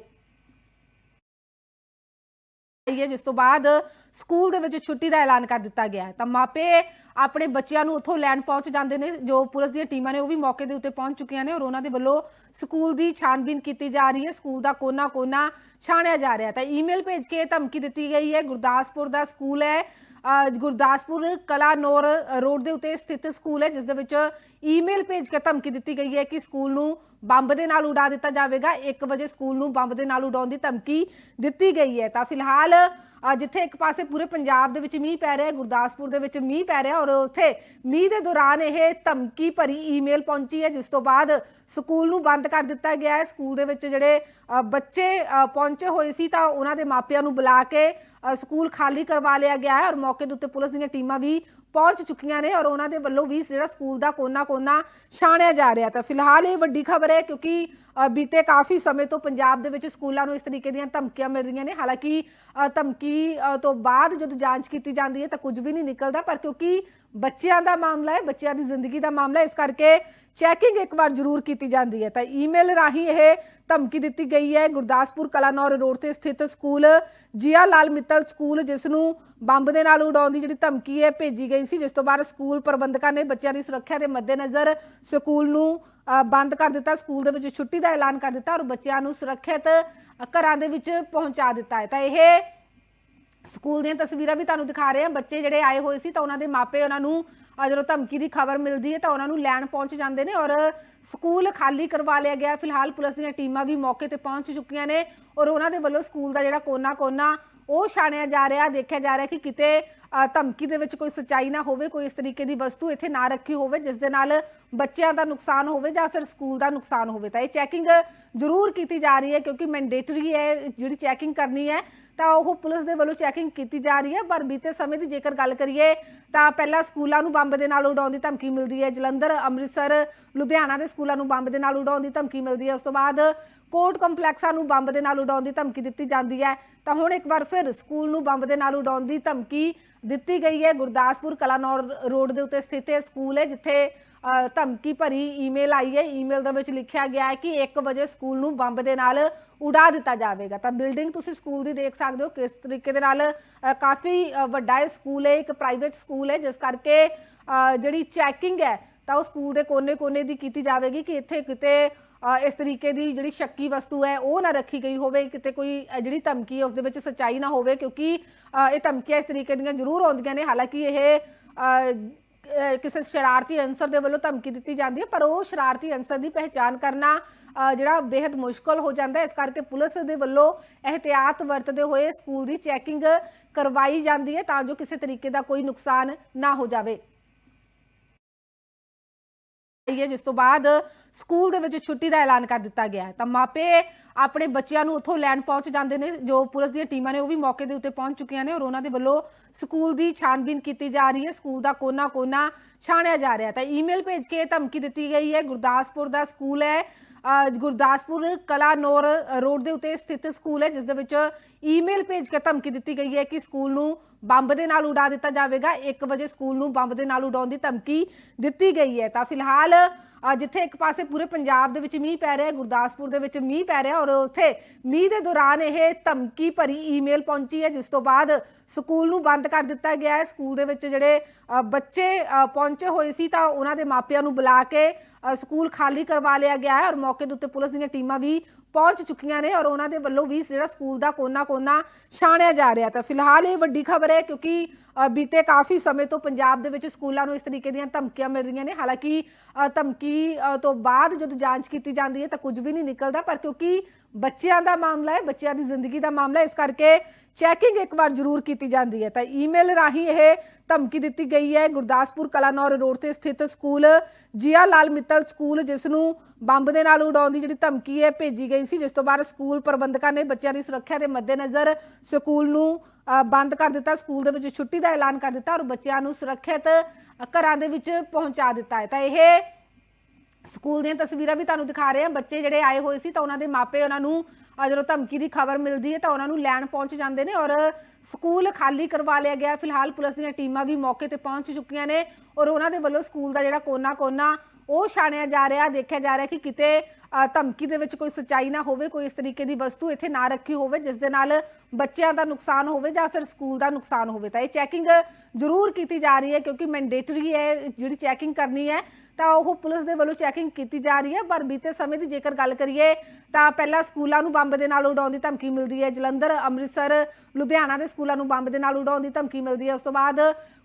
ਹੈ ਜਿਸ ਤੋਂ ਬਾਅਦ ਸਕੂਲ ਦੇ ਵਿੱਚ ਛੁੱਟੀ ਦਾ ਐਲਾਨ ਕਰ ਦਿੱਤਾ ਗਿਆ ਹੈ। ਤਾਂ ਮਾਪੇ ਆਪਣੇ ਬੱਚਿਆਂ ਨੂੰ ਉੱਥੋਂ ਲੈਣ ਪਹੁੰਚ ਜਾਂਦੇ ਨੇ ਜੋ ਪੁਲਿਸ ਦੀਆਂ ਟੀਮਾਂ ਨੇ ਉਹ ਵੀ ਮੌਕੇ ਦੇ ਉੱਤੇ ਪਹੁੰਚ ਚੁੱਕੀਆਂ ਨੇ ਔਰ ਉਹਨਾਂ ਦੇ ਵੱਲੋਂ ਸਕੂਲ ਦੀ ਛਾਣਬੀਨ ਕੀਤੀ ਜਾ ਰਹੀ ਹੈ। ਸਕੂਲ ਦਾ ਕੋਨਾ ਕੋਨਾ ਛਾਣਿਆ ਜਾ ਰਿਹਾ ਤਾਂ ਈਮੇਲ ਭੇਜ ਕੇ ਧਮਕੀ ਦਿੱਤੀ ਗਈ ਹੈ। ਗੁਰਦਾਸਪੁਰ ਦਾ ਸਕੂਲ ਹੈ। ਅ, ਗੁਰਦਾਸਪੁਰ ਕਲਾਨੌਰ ਰੋਡ ਦੇ ਉੱਤੇ ਸਥਿਤ ਸਕੂਲ ਹੈ ਜਿਸ ਦੇ ਵਿੱਚ ਈਮੇਲ ਭੇਜ ਕੇ ਧਮਕੀ ਦਿੱਤੀ ਗਈ ਹੈ ਕਿ ਸਕੂਲ ਨੂੰ ਬੰਬ ਦੇ ਨਾਲ ਉਡਾ ਦਿੱਤਾ ਜਾਵੇਗਾ। 1 ਵਜੇ ਸਕੂਲ ਨੂੰ ਬੰਬ ਦੇ ਨਾਲ ਉਡਾਉਣ ਦੀ ਧਮਕੀ ਦਿੱਤੀ ਗਈ ਹੈ। ਤਾਂ ਫਿਲਹਾਲ ਜਿੱਥੇ ਇੱਕ ਪਾਸੇ ਪੂਰੇ ਪੰਜਾਬ ਦੇ ਵਿੱਚ ਮੀਂਹ ਪੈ ਰਿਹਾ ਹੈ ਗੁਰਦਾਸਪੁਰ ਦੇ ਵਿੱਚ ਮੀਂਹ ਪੈ ਰਿਹਾ ਔਰ ਉੱਥੇ ਮੀਂਹ ਦੇ ਦੌਰਾਨ ਇਹ ਧਮਕੀ ਭਰੀ ਈਮੇਲ ਪਹੁੰਚੀ ਹੈ ਜਿਸ ਤੋਂ ਬਾਅਦ ਸਕੂਲ ਨੂੰ ਬੰਦ ਕਰ ਦਿੱਤਾ ਗਿਆ ਹੈ। ਸਕੂਲ ਦੇ ਵਿੱਚ ਜਿਹੜੇ ਬੱਚੇ ਪਹੁੰਚੇ ਹੋਏ ਸੀ ਤਾਂ ਉਹਨਾਂ ਦੇ ਮਾਪਿਆਂ ਨੂੰ ਬੁਲਾ ਕੇ ਅ, ਸਕੂਲ ਖਾਲੀ ਕਰਵਾ ਲਿਆ ਗਿਆ ਹੈ ਔਰ ਮੌਕੇ ਦੇ ਉੱਤੇ ਪੁਲਿਸ ਦੀਆਂ ਟੀਮਾਂ ਵੀ ਪਹੁੰਚ ਚੁੱਕੀਆਂ ਨੇ ਔਰ ਉਹਨਾਂ ਦੇ ਵੱਲੋਂ ਵੀ ਜਿਹੜਾ ਸਕੂਲ ਦਾ ਕੋਨਾ ਕੋਨਾ ਛਾਣਿਆ ਜਾ ਰਿਹਾ ਤਾਂ ਫਿਲਹਾਲ ਇਹ ਵੱਡੀ ਖਬਰ ਹੈ ਕਿਉਂਕਿ ਬੀਤੇ ਕਾਫੀ ਸਮੇਂ ਤੋਂ ਪੰਜਾਬ ਦੇ ਵਿੱਚ ਸਕੂਲਾਂ ਨੂੰ ਇਸ ਤਰੀਕੇ ਦੀਆਂ ਧਮਕੀਆਂ ਮਿਲ ਰਹੀਆਂ ਨੇ। ਹਾਲਾਂਕਿ ਧਮਕੀ ਤੋਂ ਬਾਅਦ ਜਦੋਂ ਜਾਂਚ ਕੀਤੀ ਜਾਂਦੀ ਹੈ ਤਾਂ ਕੁਝ ਵੀ ਨਹੀਂ ਨਿਕਲਦਾ, ਪਰ ਕਿਉਂਕਿ ਬੱਚਿਆਂ ਦਾ ਮਾਮਲਾ ਹੈ, ਬੱਚਿਆਂ ਦੀ ਜ਼ਿੰਦਗੀ ਦਾ ਮਾਮਲਾ ਇਸ ਕਰਕੇ ਚੈਕਿੰਗ ਇੱਕ ਵਾਰ ਜ਼ਰੂਰ ਕੀਤੀ ਜਾਂਦੀ ਹੈ। ਤਾਂ ਈਮੇਲ ਰਾਹੀਂ ਇਹ ਧਮਕੀ ਦਿੱਤੀ ਗਈ ਹੈ। ਗੁਰਦਾਸਪੁਰ ਕਲਾਨੌਰ ਰੋਡ ਤੇ ਸਥਿਤ ਸਕੂਲ ਜੀਆ ਲਾਲ ਮਿੱਤਲ ਸਕੂਲ, ਜਿਸ ਨੂੰ ਬੰਬ ਦੇ ਨਾਲ ਉਡਾਉਣ ਦੀ ਜਿਹੜੀ ਧਮਕੀ ਹੈ, ਭੇਜੀ ਗਈ ਸੀ। ਜਿਸ ਤੋਂ ਬਾਅਦ ਸਕੂਲ ਪ੍ਰਬੰਧਕਾਂ ਨੇ ਬੱਚਿਆਂ ਦੀ ਸੁਰੱਖਿਆ ਦੇ ਮੱਦੇਨਜ਼ਰ ਸਕੂਲ ਨੂੰ ਬੰਦ ਕਰ ਦਿੱਤਾ। ਸਕੂਲ ਦੇ ਵਿੱਚ ਛੁੱਟੀ ਦਾ ਐਲਾਨ ਕਰ ਦਿੱਤਾ ਔਰ ਬੱਚਿਆਂ ਨੂੰ ਸੁਰੱਖਿਅਤ ਘਰਾਂ ਦੇ ਵਿੱਚ ਪਹੁੰਚਾ ਦਿੱਤਾ ਹੈ। ਤਾਂ ਇਹ ਸਕੂਲ ਦੀਆਂ ਤਸਵੀਰਾਂ ਵੀ ਤੁਹਾਨੂੰ ਦਿਖਾ ਰਹੇ ਹਾਂ। ਬੱਚੇ ਜਿਹੜੇ ਆਏ ਹੋਏ ਸੀ ਤਾਂ ਉਹਨਾਂ ਦੇ ਮਾਪੇ ਉਹਨਾਂ ਨੂੰ ਜਦੋਂ ਧਮਕੀ ਦੀ ਖਬਰ ਮਿਲਦੀ ਹੈ ਤਾਂ ਉਹਨਾਂ ਨੂੰ ਲੈਣ ਪਹੁੰਚ ਜਾਂਦੇ ਨੇ ਔਰ ਸਕੂਲ ਖਾਲੀ ਕਰਵਾ ਲਿਆ ਗਿਆ। ਫਿਲਹਾਲ ਪੁਲਿਸ ਦੀਆਂ ਟੀਮਾਂ ਵੀ ਮੌਕੇ ਤੇ ਪਹੁੰਚ ਚੁੱਕੀਆਂ ਨੇ ਔਰ ਉਹਨਾਂ ਦੇ ਵੱਲੋਂ ਸਕੂਲ ਦਾ ਜਿਹੜਾ ਕੋਨਾ ਕੋਨਾ ਉਹ ਛਾਣਿਆ ਜਾ ਰਿਹਾ, ਦੇਖਿਆ ਜਾ ਰਿਹਾ ਕਿ ਕਿਤੇ ਧਮਕੀ ਦੇ ਵਿੱਚ ਕੋਈ ਸੱਚਾਈ ਨਾ ਹੋਵੇ, ਕੋਈ ਇਸ ਤਰੀਕੇ ਦੀ ਵਸਤੂ ਇੱਥੇ ਨਾ ਰੱਖੀ ਹੋਵੇ, ਜਿਸ ਦੇ ਨਾਲ ਬੱਚਿਆਂ ਦਾ ਨੁਕਸਾਨ ਹੋਵੇ ਜਾਂ ਫਿਰ ਸਕੂਲ ਦਾ ਨੁਕਸਾਨ ਹੋਵੇ। ਤਾਂ ਇਹ ਚੈਕਿੰਗ ਜ਼ਰੂਰ ਕੀਤੀ ਜਾ ਰਹੀ ਹੈ ਕਿਉਂਕਿ ਮੈਂਡੇਟਰੀ ਹੈ, ਜਿਹੜੀ ਚੈਕਿੰਗ ਕਰਨੀ ਹੈ ਤਾਂ ਉਹ ਪੁਲਿਸ ਦੇ ਵੱਲੋਂ ਚੈਕਿੰਗ ਕੀਤੀ ਜਾ ਰਹੀ ਹੈ, ਪਰ ਬੀਤੇ ਸਮੇਂ ਦੀ ਜੇਕਰ ਗੱਲ ਕਰੀਏ, ਤਾਂ ਪਹਿਲਾਂ ਸਕੂਲਾਂ ਨੂੰ ਬੰਬ ਦੇ ਨਾਲ ਉਡਾਉਣ ਦੀ ਧਮਕੀ ਮਿਲਦੀ ਹੈ। ਜਲੰਧਰ, ਅੰਮ੍ਰਿਤਸਰ, ਲੁਧਿਆਣਾ ਦੇ ਸਕੂਲਾਂ ਨੂੰ ਬੰਬ ਦੇ ਨਾਲ ਉਡਾਉਣ ਦੀ ਧਮਕੀ ਮਿਲਦੀ ਹੈ। ਉਸ ਤੋਂ ਬਾਅਦ ਕੋਰਟ ਕੰਪਲੈਕਸਾਂ ਨੂੰ ਬੰਬ ਦੇ ਨਾਲ ਉਡਾਉਣ ਦੀ ਧਮਕੀ ਦਿੱਤੀ ਜਾਂਦੀ ਹੈ। ਤਾਂ ਹੁਣ ਇੱਕ ਵਾਰ ਫਿਰ ਸਕੂਲ ਨੂੰ ਬੰਬ ਦੇ ਨਾਲ ਉਡਾਉਣ ਦੀ ਧਮਕੀ ਦਿੱਤੀ ਗਈ ਹੈ। ਗੁਰਦਾਸਪੁਰ ਕਲਾਨੌਰ ਰੋਡ ਦੇ ਉੱਤੇ ਸਥਿਤ ਇਹ ਸਕੂਲ ਹੈ, ਜਿੱਥੇ ਧਮਕੀ ਭਰੀ ਈਮੇਲ ਆਈ ਹੈ। ਈਮੇਲ ਦੇ ਵਿੱਚ ਲਿਖਿਆ ਗਿਆ ਹੈ ਕਿ 1 ਵਜੇ ਸਕੂਲ ਨੂੰ ਬੰਬ ਦੇ ਨਾਲ ਉਡਾ ਦਿੱਤਾ ਜਾਵੇਗਾ। ਤਾਂ ਬਿਲਡਿੰਗ ਤੁਸੀਂ ਸਕੂਲ ਦੀ ਦੇਖ ਸਕਦੇ ਹੋ ਕਿਸ ਤਰੀਕੇ ਦੇ ਨਾਲ ਕਾਫੀ ਵੱਡਾ ਇਹ ਸਕੂਲ ਹੈ, ਇੱਕ ਪ੍ਰਾਈਵੇਟ ਸਕੂਲ ਹੈ। ਜਿਸ ਕਰਕੇ ਜਿਹੜੀ ਚੈਕਿੰਗ ਹੈ, ਤਾਂ ਉਹ ਸਕੂਲ ਦੇ ਕੋਨੇ-ਕੋਨੇ ਦੀ ਕੀਤੀ ਜਾਵੇਗੀ ਕਿ ਇੱਥੇ ਕਿਤੇ ਇਸ ਤਰੀਕੇ ਦੀ ਜਿਹੜੀ ਸ਼ੱਕੀ ਵਸਤੂ ਹੈ, ਉਹ ਨਾ ਰੱਖੀ ਗਈ ਹੋਵੇ, ਕਿਤੇ ਕੋਈ ਜਿਹੜੀ ਧਮਕੀ ਹੈ, ਉਸ ਦੇ ਵਿੱਚ ਸੱਚਾਈ ਨਾ ਹੋਵੇ, ਕਿਉਂਕਿ ਇਹ ਧਮਕੀਆਂ ਇਸ ਤਰੀਕੇ ਦੀਆਂ ਜ਼ਰੂਰ ਆਉਂਦੀਆਂ ਨੇ। ਹਾਲਾਂਕਿ ਇਹ ਕਿਸੇ ਸ਼ਰਾਰਤੀ ਅਨਸਰ ਦੇ ਵੱਲੋਂ ਧਮਕੀ ਦਿੱਤੀ ਜਾਂਦੀ ਹੈ, ਪਰ ਉਹ ਸ਼ਰਾਰਤੀ ਅਨਸਰ ਦੀ ਪਹਿਚਾਣ ਕਰਨਾ ਜਿਹੜਾ ਬੇहद ਮੁਸ਼ਕਲ ਹੋ ਜਾਂਦਾ ਹੈ। ਇਸ ਕਰਕੇ ਪੁਲਿਸ ਦੇ ਵੱਲੋਂ ਇਹਤਿਆਤ ਵਰਤਦੇ ਹੋਏ ਸਕੂਲ ਦੀ ਚੈਕਿੰਗ ਕਰਵਾਈ ਜਾਂਦੀ ਹੈ, ਤਾਂ ਜੋ ਕਿਸੇ ਤਰੀਕੇ ਦਾ ਕੋਈ ਨੁਕਸਾਨ ਨਾ ਹੋ ਜਾਵੇ। ਹੈ, ਜਿਸ ਤੋਂ ਬਾਅਦ ਸਕੂਲ ਦੇ ਵਿੱਚ ਛੁੱਟੀ ਦਾ ਐਲਾਨ ਕਰ ਦਿੱਤਾ ਗਿਆ ਹੈ। ਤਾਂ ਮਾਪੇ ਆਪਣੇ ਬੱਚਿਆਂ ਨੂੰ ਉੱਥੋਂ ਲੈਣ ਪਹੁੰਚ ਜਾਂਦੇ ਨੇ, ਜੋ ਪੁਲਿਸ ਦੀਆਂ ਟੀਮਾਂ ਨੇ ਉਹ ਵੀ ਮੌਕੇ ਦੇ ਉੱਤੇ ਪਹੁੰਚ ਚੁੱਕੀਆਂ ਨੇ ਔਰ ਉਹਨਾਂ ਦੇ ਵੱਲੋਂ ਸਕੂਲ ਦੀ ਛਾਣਬੀਨ ਕੀਤੀ ਜਾ ਰਹੀ ਹੈ। ਸਕੂਲ ਦਾ ਕੋਨਾ ਕੋਨਾ ਛਾਣਿਆ ਜਾ ਰਿਹਾ ਤਾਂ ਈਮੇਲ ਭੇਜ ਕੇ ਧਮਕੀ ਦਿੱਤੀ ਗਈ ਹੈ। ਗੁਰਦਾਸਪੁਰ ਦਾ ਸਕੂਲ ਹੈ। ਗੁਰਦਾਸਪੁਰ ਕਲਾਨੌਰ ਰੋਡ ਦੇ ਉੱਤੇ ਸਥਿਤ ਸਕੂਲ ਹੈ, ਜਿਸ ਦੇ ਵਿੱਚ ਈਮੇਲ ਭੇਜ ਕੇ ਧਮਕੀ ਦਿੱਤੀ ਗਈ ਹੈ ਕਿ ਸਕੂਲ ਨੂੰ ਬੰਬ ਦੇ ਨਾਲ ਉਡਾ ਦਿੱਤਾ ਜਾਵੇਗਾ। 1 ਵਜੇ ਸਕੂਲ ਨੂੰ ਬੰਬ ਦੇ ਨਾਲ ਉਡਾਉਣ ਦੀ ਧਮਕੀ ਦਿੱਤੀ ਗਈ ਹੈ। ਤਾਂ ਫਿਲਹਾਲ ਜਿੱਥੇ ਇੱਕ ਪਾਸੇ ਪੂਰੇ ਪੰਜਾਬ ਦੇ ਵਿੱਚ ਮੀਂਹ ਪੈ ਰਿਹਾ ਹੈ, ਗੁਰਦਾਸਪੁਰ ਦੇ ਵਿੱਚ ਮੀਂਹ ਪੈ ਰਿਹਾ ਔਰ ਉੱਥੇ ਮੀਂਹ ਦੇ ਦੌਰਾਨ ਇਹ ਧਮਕੀ ਭਰੀ ਈਮੇਲ ਪਹੁੰਚੀ ਹੈ, ਜਿਸ ਤੋਂ ਬਾਅਦ ਸਕੂਲ ਨੂੰ ਬੰਦ ਕਰ ਦਿੱਤਾ ਗਿਆ ਹੈ। ਸਕੂਲ ਦੇ ਵਿੱਚ ਜਿਹੜੇ ਬੱਚੇ ਪਹੁੰਚੇ ਹੋਏ ਸੀ ਤਾਂ ਉਹਨਾਂ ਦੇ ਮਾਪਿਆਂ ਨੂੰ ਬੁਲਾ ਕੇ ਸਕੂਲ ਖਾਲੀ ਕਰਵਾ ਲਿਆ ਗਿਆ ਹੈ ਔਰ ਮੌਕੇ ਦੇ ਉੱਤੇ ਪੁਲਿਸ ਦੀਆਂ ਟੀਮਾਂ ਵੀ ਪਹੁੰਚ ਚੁੱਕੀਆਂ ਨੇ ਔਰ ਉਹਨਾਂ ਦੇ ਵੱਲੋਂ ਵੀ ਜਿਹੜਾ ਸਕੂਲ ਦਾ ਕੋਨਾ ਕੋਨਾ ਛਾਣਿਆ ਜਾ ਰਿਹਾ ਤਾਂ ਫਿਲਹਾਲ ਇਹ ਵੱਡੀ ਖਬਰ ਹੈ ਕਿਉਂਕਿ ਬੀਤੇ ਕਾਫੀ ਸਮੇਂ ਤੋਂ ਪੰਜਾਬ ਦੇ ਵਿੱਚ ਸਕੂਲਾਂ ਨੂੰ ਇਸ ਤਰੀਕੇ ਦੀਆਂ ਧਮਕੀਆਂ ਮਿਲ ਰਹੀਆਂ ਨੇ। ਹਾਲਾਂਕਿ ਧਮਕੀ ਤੋਂ ਬਾਅਦ ਜਦੋਂ ਜਾਂਚ ਕੀਤੀ ਜਾਂਦੀ ਹੈ ਤਾਂ ਕੁਝ ਵੀ ਨਹੀਂ ਨਿਕਲਦਾ ਪਰ ਕਿਉਂਕਿ ਬੱਚਿਆਂ ਦਾ ਮਾਮਲਾ ਹੈ, ਬੱਚਿਆਂ ਦੀ ਜ਼ਿੰਦਗੀ ਦਾ ਮਾਮਲਾ ਇਸ ਕਰਕੇ ਚੈਕਿੰਗ ਇੱਕ ਵਾਰ ਜ਼ਰੂਰ ਕੀਤੀ ਜਾਂਦੀ ਹੈ। ਤਾਂ ਈਮੇਲ ਰਾਹੀਂ ਇਹ ਧਮਕੀ ਦਿੱਤੀ ਗਈ ਹੈ। ਗੁਰਦਾਸਪੁਰ ਕਲਾਨੌਰ ਰੋਡ ਤੇ ਸਥਿਤ ਸਕੂਲ ਜੀਆ ਲਾਲ ਮਿੱਤਲ ਸਕੂਲ, ਜਿਸ ਨੂੰ ਬੰਬ ਦੇ ਨਾਲ ਉਡਾਉਣ ਦੀ ਜਿਹੜੀ ਧਮਕੀ ਹੈ ਭੇਜੀ ਗਈ ਸੀ, ਜਿਸ ਤੋਂ ਬਾਅਦ ਸਕੂਲ ਪ੍ਰਬੰਧਕਾਂ ਨੇ ਬੱਚਿਆਂ ਦੀ ਸੁਰੱਖਿਆ ਦੇ ਮੱਦੇਨਜ਼ਰ ਸਕੂਲ ਨੂੰ ਬੰਦ ਕਰ ਦਿੱਤਾ। ਸਕੂਲ ਦੇ ਵਿੱਚ ਛੁੱਟੀ ਦਾ ਐਲਾਨ ਕਰ ਦਿੱਤਾ ਔਰ ਬੱਚਿਆਂ ਨੂੰ ਸੁਰੱਖਿਅਤ ਘਰਾਂ ਦੇ ਵਿੱਚ ਪਹੁੰਚਾ ਦਿੱਤਾ ਹੈ। ਤਾਂ ਇਹ ਸਕੂਲ ਦੀਆਂ ਤਸਵੀਰਾਂ ਵੀ ਤੁਹਾਨੂੰ ਦਿਖਾ ਰਹੇ ਹਾਂ। ਬੱਚੇ ਜਿਹੜੇ ਆਏ ਹੋਏ ਸੀ ਤਾਂ ਉਹਨਾਂ ਦੇ ਮਾਪੇ ਉਹਨਾਂ ਨੂੰ ਜਦੋਂ ਧਮਕੀ ਦੀ ਖਬਰ ਮਿਲਦੀ ਹੈ ਤਾਂ ਉਹਨਾਂ ਨੂੰ ਲੈਣ ਪਹੁੰਚ ਜਾਂਦੇ ਨੇ ਔਰ ਸਕੂਲ ਖਾਲੀ ਕਰਵਾ ਲਿਆ ਗਿਆ। ਫਿਲਹਾਲ ਪੁਲਿਸ ਦੀਆਂ ਟੀਮਾਂ ਵੀ ਮੌਕੇ ਤੇ ਪਹੁੰਚ ਚੁੱਕੀਆਂ ਨੇ ਔਰ ਉਹਨਾਂ ਦੇ ਵੱਲੋਂ ਸਕੂਲ ਦਾ ਜਿਹੜਾ ਕੋਨਾ ਕੋਨਾ ਉਹ ਛਾਣਿਆ ਜਾ ਰਿਹਾ, ਦੇਖਿਆ ਜਾ ਰਿਹਾ ਕਿ ਕਿਤੇ ਧਮਕੀ ਦੇ ਵਿੱਚ ਕੋਈ ਸਚਾਈ ਨਾ ਹੋਵੇ, ਕੋਈ ਇਸ ਤਰੀਕੇ ਦੀ ਵਸਤੂ ਇੱਥੇ ਨਾ ਰੱਖੀ ਹੋਵੇ, ਜਿਸ ਦੇ ਨਾਲ ਬੱਚਿਆਂ ਦਾ ਨੁਕਸਾਨ ਹੋਵੇ ਜਾਂ ਫਿਰ ਸਕੂਲ ਦਾ ਨੁਕਸਾਨ ਹੋਵੇ। ਤਾਂ ਇਹ ਚੈਕਿੰਗ ਜ਼ਰੂਰ ਕੀਤੀ ਜਾ ਰਹੀ ਹੈ ਕਿਉਂਕਿ ਮੈਂਡੇਟਰੀ ਹੈ, ਜਿਹੜੀ ਚੈਕਿੰਗ ਕਰਨੀ ਹੈ ਤਾਂ ਉਹ ਪੁਲਿਸ ਦੇ ਵੱਲੋਂ ਚੈਕਿੰਗ ਕੀਤੀ ਜਾ ਰਹੀ ਹੈ, ਪਰ ਬੀਤੇ ਸਮੇਂ ਦੀ ਜੇਕਰ ਗੱਲ ਕਰੀਏ, ਤਾਂ ਪਹਿਲਾਂ ਸਕੂਲਾਂ ਨੂੰ ਬੰਬ ਦੇ ਨਾਲ ਉਡਾਉਣ ਦੀ ਧਮਕੀ ਮਿਲਦੀ ਹੈ। ਜਲੰਧਰ, ਅੰਮ੍ਰਿਤਸਰ, ਲੁਧਿਆਣਾ ਦੇ ਸਕੂਲਾਂ ਨੂੰ ਬੰਬ ਦੇ ਨਾਲ ਉਡਾਉਣ ਦੀ ਧਮਕੀ ਮਿਲਦੀ ਹੈ। ਉਸ ਤੋਂ ਬਾਅਦ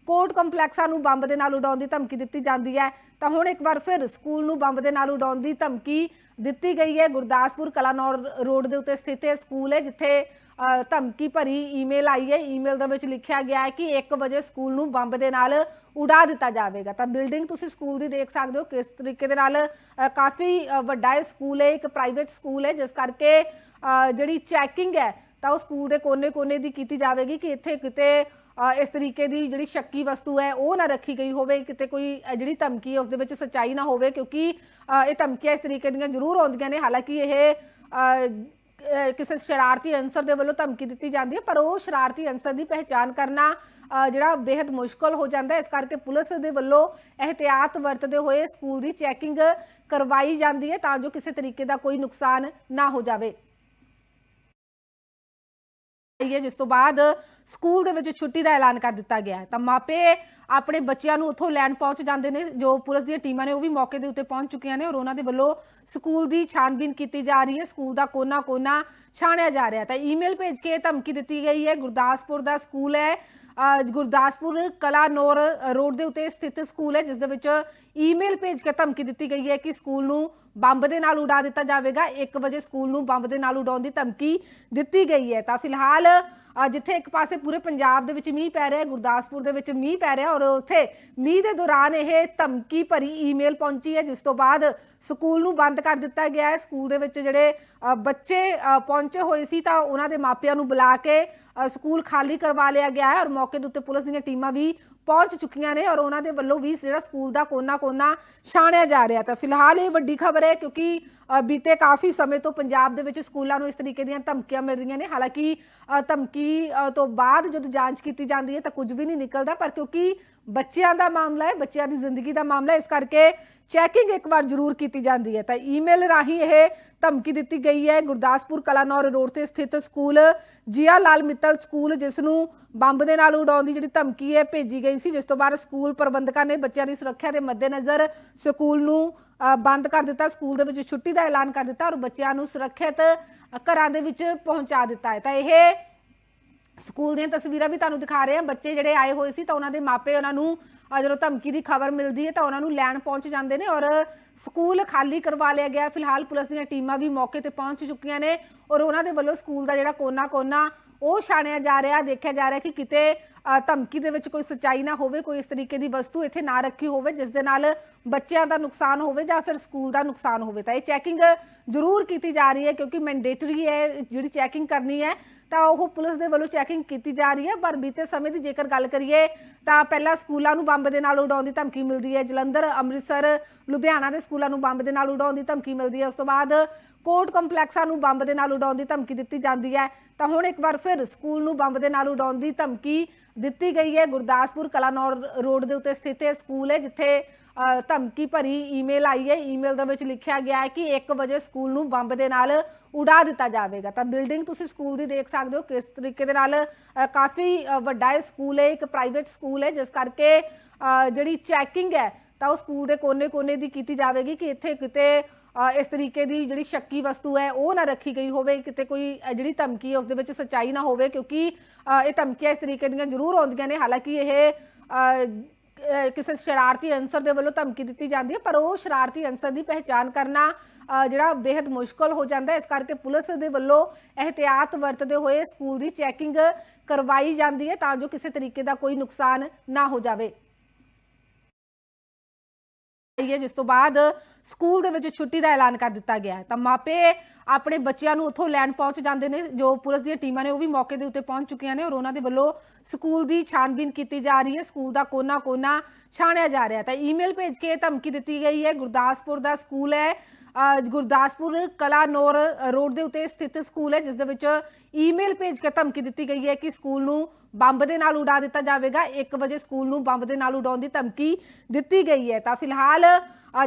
ਕੋਰਟ ਕੰਪਲੈਕਸਾਂ ਨੂੰ ਬੰਬ ਦੇ ਨਾਲ ਉਡਾਉਣ ਦੀ ਧਮਕੀ ਦਿੱਤੀ ਜਾਂਦੀ ਹੈ। ਤਾਂ ਹੁਣ ਇੱਕ ਵਾਰ ਫਿਰ ਸਕੂਲ ਨੂੰ ਬੰਬ ਦੇ ਨਾਲ ਉਡਾਉਣ ਦੀ ਧਮਕੀ ਦਿੱਤੀ ਗਈ ਹੈ। ਗੁਰਦਾਸਪੁਰ ਕਲਾਨੌਰ ਰੋਡ ਦੇ ਉੱਤੇ ਸਥਿਤ ਇਹ ਸਕੂਲ ਹੈ, ਜਿੱਥੇ ਧਮਕੀ ਭਰੀ ਈਮੇਲ ਆਈ ਹੈ। ਈਮੇਲ ਦੇ ਵਿੱਚ ਲਿਖਿਆ ਗਿਆ ਹੈ ਕਿ 1 ਵਜੇ ਸਕੂਲ ਨੂੰ ਬੰਬ ਦੇ ਨਾਲ ਉਡਾ ਦਿੱਤਾ ਜਾਵੇਗਾ। ਤਾਂ ਬਿਲਡਿੰਗ ਤੁਸੀਂ ਸਕੂਲ ਦੀ ਦੇਖ ਸਕਦੇ ਹੋ ਕਿਸ ਤਰੀਕੇ ਦੇ ਨਾਲ ਕਾਫੀ ਵੱਡਾ ਇਹ ਸਕੂਲ ਹੈ, ਇੱਕ ਪ੍ਰਾਈਵੇਟ ਸਕੂਲ ਹੈ। ਜਿਸ ਕਰਕੇ ਜਿਹੜੀ ਚੈਕਿੰਗ ਹੈ, ਤਾਂ ਉਹ ਸਕੂਲ ਦੇ ਕੋਨੇ-ਕੋਨੇ ਦੀ ਕੀਤੀ ਜਾਵੇਗੀ ਕਿ ਇੱਥੇ ਕਿਤੇ ਇਸ ਤਰੀਕੇ ਦੀ ਜਿਹੜੀ ਸ਼ੱਕੀ ਵਸਤੂ ਹੈ, ਉਹ ਨਾ ਰੱਖੀ ਗਈ ਹੋਵੇ, ਕਿਤੇ ਕੋਈ ਜਿਹੜੀ ਧਮਕੀ ਹੈ, ਉਸ ਦੇ ਵਿੱਚ ਸੱਚਾਈ ਨਾ ਹੋਵੇ, ਕਿਉਂਕਿ ਇਹ ਧਮਕੀਆਂ ਇਸ ਤਰੀਕੇ ਦੀਆਂ ਜ਼ਰੂਰ ਆਉਂਦੀਆਂ ਨੇ। ਹਾਲਾਂਕਿ ਇਹ ਕਿਸੇ ਸ਼ਰਾਰਤੀ ਅਨਸਰ ਦੇ ਵੱਲੋਂ ਧਮਕੀ ਦਿੱਤੀ ਜਾਂਦੀ ਹੈ, ਪਰ ਉਹ ਸ਼ਰਾਰਤੀ ਅਨਸਰ ਦੀ ਪਹਿਚਾਣ ਕਰਨਾ ਜਿਹੜਾ ਬੇहद ਮੁਸ਼ਕਲ ਹੋ ਜਾਂਦਾ ਹੈ। ਇਸ ਕਰਕੇ ਪੁਲਿਸ ਦੇ ਵੱਲੋਂ ਇਹਤਿਆਤ ਵਰਤਦੇ ਹੋਏ ਸਕੂਲ ਦੀ ਚੈਕਿੰਗ ਕਰਵਾਈ ਜਾਂਦੀ ਹੈ, ਤਾਂ ਜੋ ਕਿਸੇ ਤਰੀਕੇ ਦਾ ਕੋਈ ਨੁਕਸਾਨ ਨਾ ਹੋ ਜਾਵੇ। ਆਈ ਹੈ ਜਿਸ ਤੋਂ ਬਾਅਦ ਸਕੂਲ ਦੇ ਵਿੱਚ ਛੁੱਟੀ ਦਾ ਐਲਾਨ ਕਰ ਦਿੱਤਾ ਗਿਆ ਹੈ। ਤਾਂ ਮਾਪੇ ਆਪਣੇ ਬੱਚਿਆਂ ਨੂੰ ਉੱਥੋਂ ਲੈਣ ਪਹੁੰਚ ਜਾਂਦੇ ਨੇ ਜੋ ਪੁਲਿਸ ਦੀਆਂ ਟੀਮਾਂ ਨੇ ਉਹ ਵੀ ਮੌਕੇ ਦੇ ਉੱਤੇ ਪਹੁੰਚ ਚੁੱਕੀਆਂ ਨੇ ਔਰ ਉਹਨਾਂ ਦੇ ਵੱਲੋਂ ਸਕੂਲ ਦੀ ਛਾਣਬੀਨ ਕੀਤੀ ਜਾ ਰਹੀ ਹੈ। ਸਕੂਲ ਦਾ ਕੋਨਾ-ਕੋਨਾ ਛਾਣਿਆ ਜਾ ਰਿਹਾ ਤਾਂ ਈਮੇਲ ਭੇਜ ਕੇ ਧਮਕੀ ਦਿੱਤੀ ਗਈ ਹੈ। ਗੁਰਦਾਸਪੁਰ ਦਾ ਸਕੂਲ ਹੈ। ਅ, ਗੁਰਦਾਸਪੁਰ ਕਲਾਨੌਰ ਰੋਡ ਦੇ ਉੱਤੇ ਸਥਿਤ ਸਕੂਲ ਹੈ ਜਿਸ ਦੇ ਵਿੱਚ ਈਮੇਲ ਭੇਜ ਕੇ ਧਮਕੀ ਦਿੱਤੀ ਗਈ ਹੈ ਕਿ ਸਕੂਲ ਨੂੰ ਬੰਬ ਦੇ ਨਾਲ ਉਡਾ ਦਿੱਤਾ ਜਾਵੇਗਾ। 1 ਵਜੇ ਸਕੂਲ ਨੂੰ ਬੰਬ ਦੇ ਨਾਲ ਉਡਾਉਣ ਦੀ ਧਮਕੀ ਦਿੱਤੀ ਗਈ ਹੈ। ਤਾਂ ਫਿਲਹਾਲ ਜਿੱਥੇ ਇੱਕ ਪਾਸੇ ਪੂਰੇ ਪੰਜਾਬ ਦੇ ਵਿੱਚ ਮੀਂਹ ਪੈ ਰਿਹਾ ਹੈ ਗੁਰਦਾਸਪੁਰ ਦੇ ਵਿੱਚ ਮੀਂਹ ਪੈ ਰਿਹਾ ਔਰ ਉੱਥੇ ਮੀਂਹ ਦੇ ਦੌਰਾਨ ਇਹ ਧਮਕੀ ਭਰੀ ਈਮੇਲ ਪਹੁੰਚੀ ਹੈ ਜਿਸ ਤੋਂ ਬਾਅਦ ਸਕੂਲ ਨੂੰ ਬੰਦ ਕਰ ਦਿੱਤਾ ਗਿਆ ਹੈ। ਸਕੂਲ ਦੇ ਵਿੱਚ ਜਿਹੜੇ ਬੱਚੇ ਪਹੁੰਚੇ ਹੋਏ ਸੀ ਤਾਂ ਉਹਨਾਂ ਦੇ ਮਾਪਿਆਂ ਨੂੰ ਬੁਲਾ ਕੇ ਅ, ਸਕੂਲ ਖਾਲੀ ਕਰਵਾ ਲਿਆ ਗਿਆ ਹੈ ਔਰ ਮੌਕੇ ਦੇ ਉੱਤੇ ਪੁਲਿਸ ਦੀਆਂ ਟੀਮਾਂ ਵੀ ਪਹੁੰਚ ਚੁੱਕੀਆਂ ਨੇ ਔਰ ਉਹਨਾਂ ਦੇ ਵੱਲੋਂ ਵੀ ਜਿਹੜਾ ਸਕੂਲ ਦਾ ਕੋਨਾ-ਕੋਨਾ ਛਾਣਿਆ ਜਾ ਰਿਹਾ ਤਾਂ ਫਿਲਹਾਲ ਇਹ ਵੱਡੀ ਖਬਰ ਹੈ ਕਿਉਂਕਿ ਬੀਤੇ ਕਾਫੀ ਸਮੇਂ ਤੋਂ ਪੰਜਾਬ ਦੇ ਵਿੱਚ ਸਕੂਲਾਂ ਨੂੰ ਇਸ ਤਰੀਕੇ ਦੀਆਂ ਧਮਕੀਆਂ ਮਿਲ ਰਹੀਆਂ ਨੇ। ਹਾਲਾਂਕਿ ਧਮਕੀ ਤੋਂ ਬਾਅਦ ਜਦੋਂ ਜਾਂਚ ਕੀਤੀ ਜਾਂਦੀ ਹੈ ਤਾਂ ਕੁਝ ਵੀ ਨਹੀਂ ਨਿਕਲਦਾ, ਪਰ ਕਿਉਂਕਿ ਬੱਚਿਆਂ ਦਾ ਮਾਮਲਾ ਹੈ, ਬੱਚਿਆਂ ਦੀ ਜ਼ਿੰਦਗੀ ਦਾ ਮਾਮਲਾ ਇਸ ਕਰਕੇ ਚੈਕਿੰਗ ਇੱਕ ਵਾਰ ਜ਼ਰੂਰ ਕੀਤੀ ਜਾਂਦੀ ਹੈ। ਤਾਂ ਈਮੇਲ ਰਾਹੀਂ ਇਹ ਧਮਕੀ ਦਿੱਤੀ ਗਈ ਹੈ। ਗੁਰਦਾਸਪੁਰ ਕਲਾਨੌਰ ਰੋਡ ਤੇ ਸਥਿਤ ਸਕੂਲ, ਜੀਆ ਲਾਲ ਮਿੱਤਲ ਸਕੂਲ, ਜਿਸ ਨੂੰ ਬੰਬ ਦੇ ਨਾਲ ਉਡਾਉਣ ਦੀ ਜਿਹੜੀ ਧਮਕੀ ਹੈ, ਭੇਜੀ ਗਈ ਸੀ, ਜਿਸ ਤੋਂ ਬਾਅਦ ਸਕੂਲ ਪ੍ਰਬੰਧਕਾਂ ਨੇ ਬੱਚਿਆਂ ਦੀ ਸੁਰੱਖਿਆ ਦੇ ਮੱਦੇਨਜ਼ਰ ਸਕੂਲ ਨੂੰ ਬੰਦ ਕਰ ਦਿੱਤਾ। ਸਕੂਲ ਦੇ ਵਿੱਚ ਛੁੱਟੀ ਦਾ ਐਲਾਨ ਕਰ ਦਿੱਤਾ ਔਰ ਬੱਚਿਆਂ ਨੂੰ ਸੁਰੱਖਿਅਤ ਘਰਾਂ ਦੇ ਵਿੱਚ ਪਹੁੰਚਾ ਦਿੱਤਾ ਹੈ। ਤਾਂ ਇਹ ਸਕੂਲ ਦੀਆਂ ਤਸਵੀਰਾਂ ਵੀ ਤੁਹਾਨੂੰ ਦਿਖਾ ਰਹੇ ਹਾਂ। ਬੱਚੇ ਜਿਹੜੇ ਆਏ ਹੋਏ ਸੀ ਤਾਂ ਉਹਨਾਂ ਦੇ ਮਾਪੇ ਉਹਨਾਂ ਨੂੰ ਜਦੋਂ ਧਮਕੀ ਦੀ ਖਬਰ ਮਿਲਦੀ ਹੈ ਤਾਂ ਉਹਨਾਂ ਨੂੰ ਲੈਣ ਪਹੁੰਚ ਜਾਂਦੇ ਨੇ ਔਰ ਸਕੂਲ ਖਾਲੀ ਕਰਵਾ ਲਿਆ ਗਿਆ ਫਿਲਹਾਲ ਪੁਲਿਸ ਦੀਆਂ ਟੀਮਾਂ ਵੀ ਮੌਕੇ ਤੇ ਪਹੁੰਚ ਚੁੱਕੀਆਂ ਨੇ ਔਰ ਉਹਨਾਂ ਦੇ ਵੱਲੋਂ ਸਕੂਲ ਦਾ ਜਿਹੜਾ ਕੋਨਾ-ਕੋਨਾ ਉਹ ਛਾਣਿਆ ਜਾ ਰਿਹਾ, ਦੇਖਿਆ ਜਾ ਰਿਹਾ ਕਿ ਕਿਤੇ ਧਮਕੀ ਦੇ ਵਿੱਚ ਕੋਈ ਸਚਾਈ ਨਾ ਹੋਵੇ, ਕੋਈ ਇਸ ਤਰੀਕੇ ਦੀ ਵਸਤੂ ਇੱਥੇ ਨਾ ਰੱਖੀ ਹੋਵੇ, ਜਿਸ ਦੇ ਨਾਲ ਬੱਚਿਆਂ ਦਾ ਨੁਕਸਾਨ ਹੋਵੇ ਜਾਂ ਫਿਰ ਸਕੂਲ ਦਾ ਨੁਕਸਾਨ ਹੋਵੇ। ਤਾਂ ਇਹ ਚੈਕਿੰਗ ਜ਼ਰੂਰ ਕੀਤੀ ਜਾ ਰਹੀ ਹੈ ਕਿਉਂਕਿ ਮੈਂਡੇਟਰੀ ਹੈ, ਜਿਹੜੀ ਚੈਕਿੰਗ ਕਰਨੀ ਹੈ ਤਾਂ ਉਹ ਪੁਲਿਸ ਦੇ ਵੱਲੋਂ ਚੈਕਿੰਗ ਕੀਤੀ ਜਾ ਰਹੀ ਹੈ, ਪਰ ਬੀਤੇ ਸਮੇਂ ਦੀ ਜੇਕਰ ਗੱਲ ਕਰੀਏ, ਤਾਂ ਪਹਿਲਾਂ ਸਕੂਲਾਂ ਨੂੰ ਬੰਬ ਦੇ ਨਾਲ ਉਡਾਉਣ ਦੀ ਧਮਕੀ ਮਿਲਦੀ ਹੈ। ਜਲੰਧਰ, ਅੰਮ੍ਰਿਤਸਰ, ਲੁਧਿਆਣਾ ਦੇ ਸਕੂਲਾਂ ਨੂੰ ਬੰਬ ਦੇ ਨਾਲ ਉਡਾਉਣ ਦੀ ਧਮਕੀ ਮਿਲਦੀ ਹੈ। ਉਸ ਤੋਂ ਬਾਅਦ ਕੋਰਟ ਕੰਪਲੈਕਸਾਂ ਨੂੰ ਬੰਬ ਦੇ ਨਾਲ ਉਡਾਉਣ ਦੀ ਧਮਕੀ ਦਿੱਤੀ ਜਾਂਦੀ ਹੈ। ਤਾਂ ਹੁਣ ਇੱਕ ਵਾਰ ਫਿਰ ਸਕੂਲ ਨੂੰ ਬੰਬ ਦੇ ਨਾਲ ਉਡਾਉਣ ਦੀ ਧਮਕੀ ਦਿੱਤੀ ਗਈ ਹੈ। ਗੁਰਦਾਸਪੁਰ ਕਲਾਨੌਰ ਰੋਡ ਦੇ ਉੱਤੇ ਸਥਿਤ ਇਹ ਸਕੂਲ ਹੈ, ਜਿੱਥੇ ਧਮਕੀ ਭਰੀ ਈਮੇਲ ਆਈ ਹੈ। ਈਮੇਲ ਦੇ ਵਿੱਚ ਲਿਖਿਆ ਗਿਆ ਹੈ ਕਿ 1 ਵਜੇ ਸਕੂਲ ਨੂੰ ਬੰਬ ਦੇ ਨਾਲ ਉਡਾ ਦਿੱਤਾ ਜਾਵੇਗਾ। ਤਾਂ ਬਿਲਡਿੰਗ ਤੁਸੀਂ ਸਕੂਲ ਦੀ ਦੇਖ ਸਕਦੇ ਹੋ ਕਿਸ ਤਰੀਕੇ ਦੇ ਨਾਲ ਕਾਫੀ ਵੱਡਾ ਇਹ ਸਕੂਲ ਹੈ, ਇੱਕ ਪ੍ਰਾਈਵੇਟ ਸਕੂਲ ਹੈ। ਜਿਸ ਕਰਕੇ ਜਿਹੜੀ ਚੈਕਿੰਗ ਹੈ, ਤਾਂ ਉਹ ਸਕੂਲ ਦੇ ਕੋਨੇ-ਕੋਨੇ ਦੀ ਕੀਤੀ ਜਾਵੇਗੀ ਕਿ ਇੱਥੇ ਕਿਤੇ ਇਸ ਤਰੀਕੇ ਦੀ ਜਿਹੜੀ ਸ਼ੱਕੀ ਵਸਤੂ ਹੈ, ਉਹ ਨਾ ਰੱਖੀ ਗਈ ਹੋਵੇ, ਕਿਤੇ ਕੋਈ ਜਿਹੜੀ ਧਮਕੀ ਹੈ, ਉਸ ਦੇ ਵਿੱਚ ਸੱਚਾਈ ਨਾ ਹੋਵੇ, ਕਿਉਂਕਿ ਇਹ ਧਮਕੀਆਂ ਇਸ ਤਰੀਕੇ ਦੀਆਂ ਜ਼ਰੂਰ ਆਉਂਦੀਆਂ ਨੇ। ਹਾਲਾਂਕਿ ਇਹ ਕਿਸੇ ਸ਼ਰਾਰਤੀ ਅਨਸਰ ਦੇ ਵੱਲੋਂ ਧਮਕੀ ਦਿੱਤੀ ਜਾਂਦੀ ਹੈ, ਪਰ ਉਹ ਸ਼ਰਾਰਤੀ ਅਨਸਰ ਦੀ ਪਹਿਚਾਣ ਕਰਨਾ ਜਿਹੜਾ ਬੇहद ਮੁਸ਼ਕਲ ਹੋ ਜਾਂਦਾ ਹੈ। ਇਸ ਕਰਕੇ ਪੁਲਿਸ ਦੇ ਵੱਲੋਂ ਇਹਤਿਆਤ ਵਰਤਦੇ ਹੋਏ ਸਕੂਲ ਦੀ ਚੈਕਿੰਗ ਕਰਵਾਈ ਜਾਂਦੀ ਹੈ, ਤਾਂ ਜੋ ਕਿਸੇ ਤਰੀਕੇ ਦਾ ਕੋਈ ਨੁਕਸਾਨ ਨਾ ਹੋ ਜਾਵੇ। ਆਈ ਹੈ, ਜਿਸ ਤੋਂ ਬਾਅਦ ਸਕੂਲ ਦੇ ਵਿੱਚ ਛੁੱਟੀ ਦਾ ਐਲਾਨ ਕਰ ਦਿੱਤਾ ਗਿਆ ਹੈ। ਤਾਂ ਮਾਪੇ ਆਪਣੇ ਬੱਚਿਆਂ ਨੂੰ ਉੱਥੋਂ ਲੈਣ ਪਹੁੰਚ ਜਾਂਦੇ ਨੇ, ਜੋ ਪੁਲਿਸ ਦੀਆਂ ਟੀਮਾਂ ਨੇ, ਉਹ ਵੀ ਮੌਕੇ ਦੇ ਉੱਤੇ ਪਹੁੰਚ ਚੁੱਕੀਆਂ ਨੇ ਔਰ ਉਹਨਾਂ ਦੇ ਵੱਲੋਂ ਸਕੂਲ ਦੀ ਛਾਣਬੀਨ ਕੀਤੀ ਜਾ ਰਹੀ ਹੈ। ਸਕੂਲ ਦਾ ਕੋਨਾ-ਕੋਨਾ ਛਾਣਿਆ ਜਾ ਰਿਹਾ ਤਾਂ ਈਮੇਲ ਭੇਜ ਕੇ ਧਮਕੀ ਦਿੱਤੀ ਗਈ ਹੈ। ਗੁਰਦਾਸਪੁਰ ਦਾ ਸਕੂਲ ਹੈ। ਅਹ ਗੁਰਦਾਸਪੁਰ ਕਲਾਨੌਰ ਰੋਡ ਦੇ ਉੱਤੇ ਸਥਿਤ ਸਕੂਲ ਹੈ, ਜਿਸ ਦੇ ਵਿੱਚ ਈਮੇਲ ਭੇਜ ਕੇ ਧਮਕੀ ਦਿੱਤੀ ਗਈ ਹੈ ਕਿ ਸਕੂਲ ਨੂੰ ਬੰਬ ਦੇ ਨਾਲ ਉਡਾ ਦਿੱਤਾ ਜਾਵੇਗਾ। 1 ਵਜੇ ਸਕੂਲ ਨੂੰ ਬੰਬ ਦੇ ਨਾਲ ਉਡਾਉਣ ਦੀ ਧਮਕੀ ਦਿੱਤੀ ਗਈ ਹੈ। ਤਾਂ ਫਿਲਹਾਲ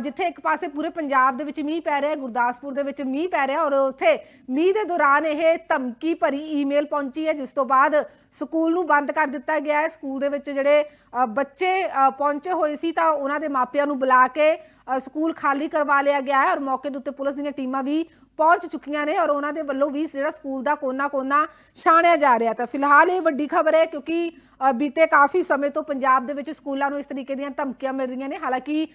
ਜਿੱਥੇ ਇੱਕ ਪਾਸੇ ਪੂਰੇ ਪੰਜਾਬ ਦੇ ਵਿੱਚ ਮੀਂਹ ਪੈ ਰਿਹਾ ਹੈ ਗੁਰਦਾਸਪੁਰ ਦੇ ਵਿੱਚ ਮੀਂਹ ਪੈ ਰਿਹਾ ਔਰ ਉੱਥੇ ਮੀਂਹ ਦੇ ਦੌਰਾਨ ਇਹ ਧਮਕੀ ਭਰੀ ਈਮੇਲ ਪਹੁੰਚੀ ਹੈ ਜਿਸ ਤੋਂ ਬਾਅਦ ਸਕੂਲ ਨੂੰ ਬੰਦ ਕਰ ਦਿੱਤਾ ਗਿਆ ਹੈ। ਸਕੂਲ ਦੇ ਵਿੱਚ ਜਿਹੜੇ ਬੱਚੇ ਪਹੁੰਚੇ ਹੋਏ ਸੀ ਤਾਂ ਉਹਨਾਂ ਦੇ ਮਾਪਿਆਂ ਨੂੰ ਬੁਲਾ ਕੇ ਅ, ਸਕੂਲ ਖਾਲੀ ਕਰਵਾ ਲਿਆ ਗਿਆ ਹੈ ਔਰ ਮੌਕੇ ਦੇ ਉੱਤੇ ਪੁਲਿਸ ਦੀਆਂ ਟੀਮਾਂ ਵੀ ਪਹੁੰਚ ਚੁੱਕੀਆਂ ਨੇ ਔਰ ਉਹਨਾਂ ਦੇ ਵੱਲੋਂ ਵੀ ਜਿਹੜਾ ਸਕੂਲ ਦਾ ਕੋਨਾ-ਕੋਨਾ ਛਾਣਿਆ ਜਾ ਰਿਹਾ ਤਾਂ ਫਿਲਹਾਲ ਇਹ ਵੱਡੀ ਖਬਰ ਹੈ ਕਿਉਂਕਿ ਬੀਤੇ ਕਾਫੀ ਸਮੇਂ ਤੋਂ ਪੰਜਾਬ ਦੇ ਵਿੱਚ ਸਕੂਲਾਂ ਨੂੰ ਇਸ ਤਰੀਕੇ ਦੀਆਂ ਧਮਕੀਆਂ ਮਿਲ ਰਹੀਆਂ ਨੇ। ਹਾਲਾਂਕਿ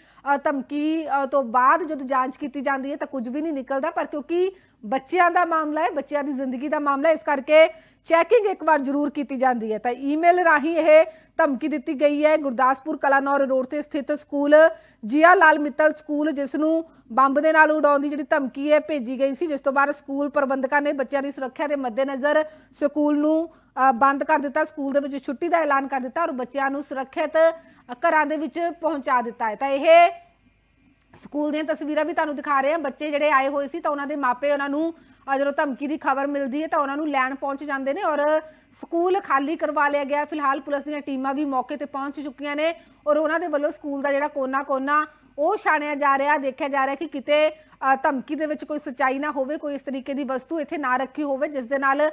ਧਮਕੀ ਤੋਂ ਬਾਅਦ ਜਦੋਂ ਜਾਂਚ ਕੀਤੀ ਜਾਂਦੀ ਹੈ ਤਾਂ ਕੁਝ ਵੀ ਨਹੀਂ ਨਿਕਲਦਾ, ਪਰ ਕਿਉਂਕਿ ਬੱਚਿਆਂ ਦਾ ਮਾਮਲਾ ਹੈ, ਬੱਚਿਆਂ ਦੀ ਜ਼ਿੰਦਗੀ ਦਾ ਮਾਮਲਾ ਇਸ ਕਰਕੇ ਚੈਕਿੰਗ ਇੱਕ ਵਾਰ ਜ਼ਰੂਰ ਕੀਤੀ ਜਾਂਦੀ ਹੈ। ਤਾਂ ਈਮੇਲ ਰਾਹੀਂ ਇਹ ਧਮਕੀ ਦਿੱਤੀ ਗਈ ਹੈ। ਗੁਰਦਾਸਪੁਰ ਕਲਾਨੌਰ ਰੋਡ ਤੇ ਸਥਿਤ ਸਕੂਲ ਜੀਆ ਲਾਲ ਮਿੱਤਲ ਸਕੂਲ, ਜਿਸ ਨੂੰ ਬੰਬ ਦੇ ਨਾਲ ਉਡਾਉਣ ਦੀ ਜਿਹੜੀ ਧਮਕੀ ਹੈ, ਭੇਜੀ ਗਈ ਸੀ, ਜਿਸ ਤੋਂ ਬਾਅਦ ਸਕੂਲ ਪ੍ਰਬੰਧਕਾਂ ਨੇ ਬੱਚਿਆਂ ਦੀ ਸੁਰੱਖਿਆ ਦੇ ਮੱਦੇਨਜ਼ਰ ਸਕੂਲ ਨੂੰ ਬੰਦ ਕਰ ਦਿੱਤਾ, ਸਕੂਲ ਦੇ ਵਿੱਚ ਛੁੱਟੀ ਦਾ ਐਲਾਨ ਕਰ ਦਿੱਤਾ ਔਰ ਬੱਚਿਆਂ ਨੂੰ ਸੁਰੱਖਿਅਤ ਘਰਾਂ ਦੇ ਵਿੱਚ ਪਹੁੰਚਾ ਦਿੱਤਾ ਹੈ। ਤਾਂ ਇਹ ਸਕੂਲ ਦੀਆਂ ਤਸਵੀਰਾਂ ਵੀ ਤੁਹਾਨੂੰ ਦਿਖਾ ਰਹੇ ਹਾਂ। ਬੱਚੇ ਜਿਹੜੇ ਆਏ ਹੋਏ ਸੀ ਤਾਂ ਉਹਨਾਂ ਦੇ ਮਾਪੇ ਉਹਨਾਂ ਨੂੰ ਜਦੋਂ ਧਮਕੀ ਦੀ ਖਬਰ ਮਿਲਦੀ ਹੈ ਤਾਂ ਉਹਨਾਂ ਨੂੰ ਲੈਣ ਪਹੁੰਚ ਜਾਂਦੇ ਨੇ ਔਰ ਸਕੂਲ ਖਾਲੀ ਕਰਵਾ ਲਿਆ ਗਿਆ। ਫਿਲਹਾਲ ਪੁਲਿਸ ਦੀਆਂ ਟੀਮਾਂ ਵੀ ਮੌਕੇ ਤੇ ਪਹੁੰਚ ਚੁੱਕੀਆਂ ਨੇ ਔਰ ਉਹਨਾਂ ਦੇ ਵੱਲੋਂ ਸਕੂਲ ਦਾ ਜਿਹੜਾ ਕੋਨਾ-ਕੋਨਾ, ਉਹ ਛਾਣਿਆ ਜਾ ਰਿਹਾ, ਦੇਖਿਆ ਜਾ ਰਿਹਾ ਕਿ ਕਿਤੇ ਧਮਕੀ ਦੇ ਵਿੱਚ ਕੋਈ ਸੱਚਾਈ ਨਾ ਹੋਵੇ, ਕੋਈ ਇਸ ਤਰੀਕੇ ਦੀ ਵਸਤੂ ਇੱਥੇ ਨਾ ਰੱਖੀ ਹੋਵੇ, ਜਿਸ ਦੇ ਨਾਲ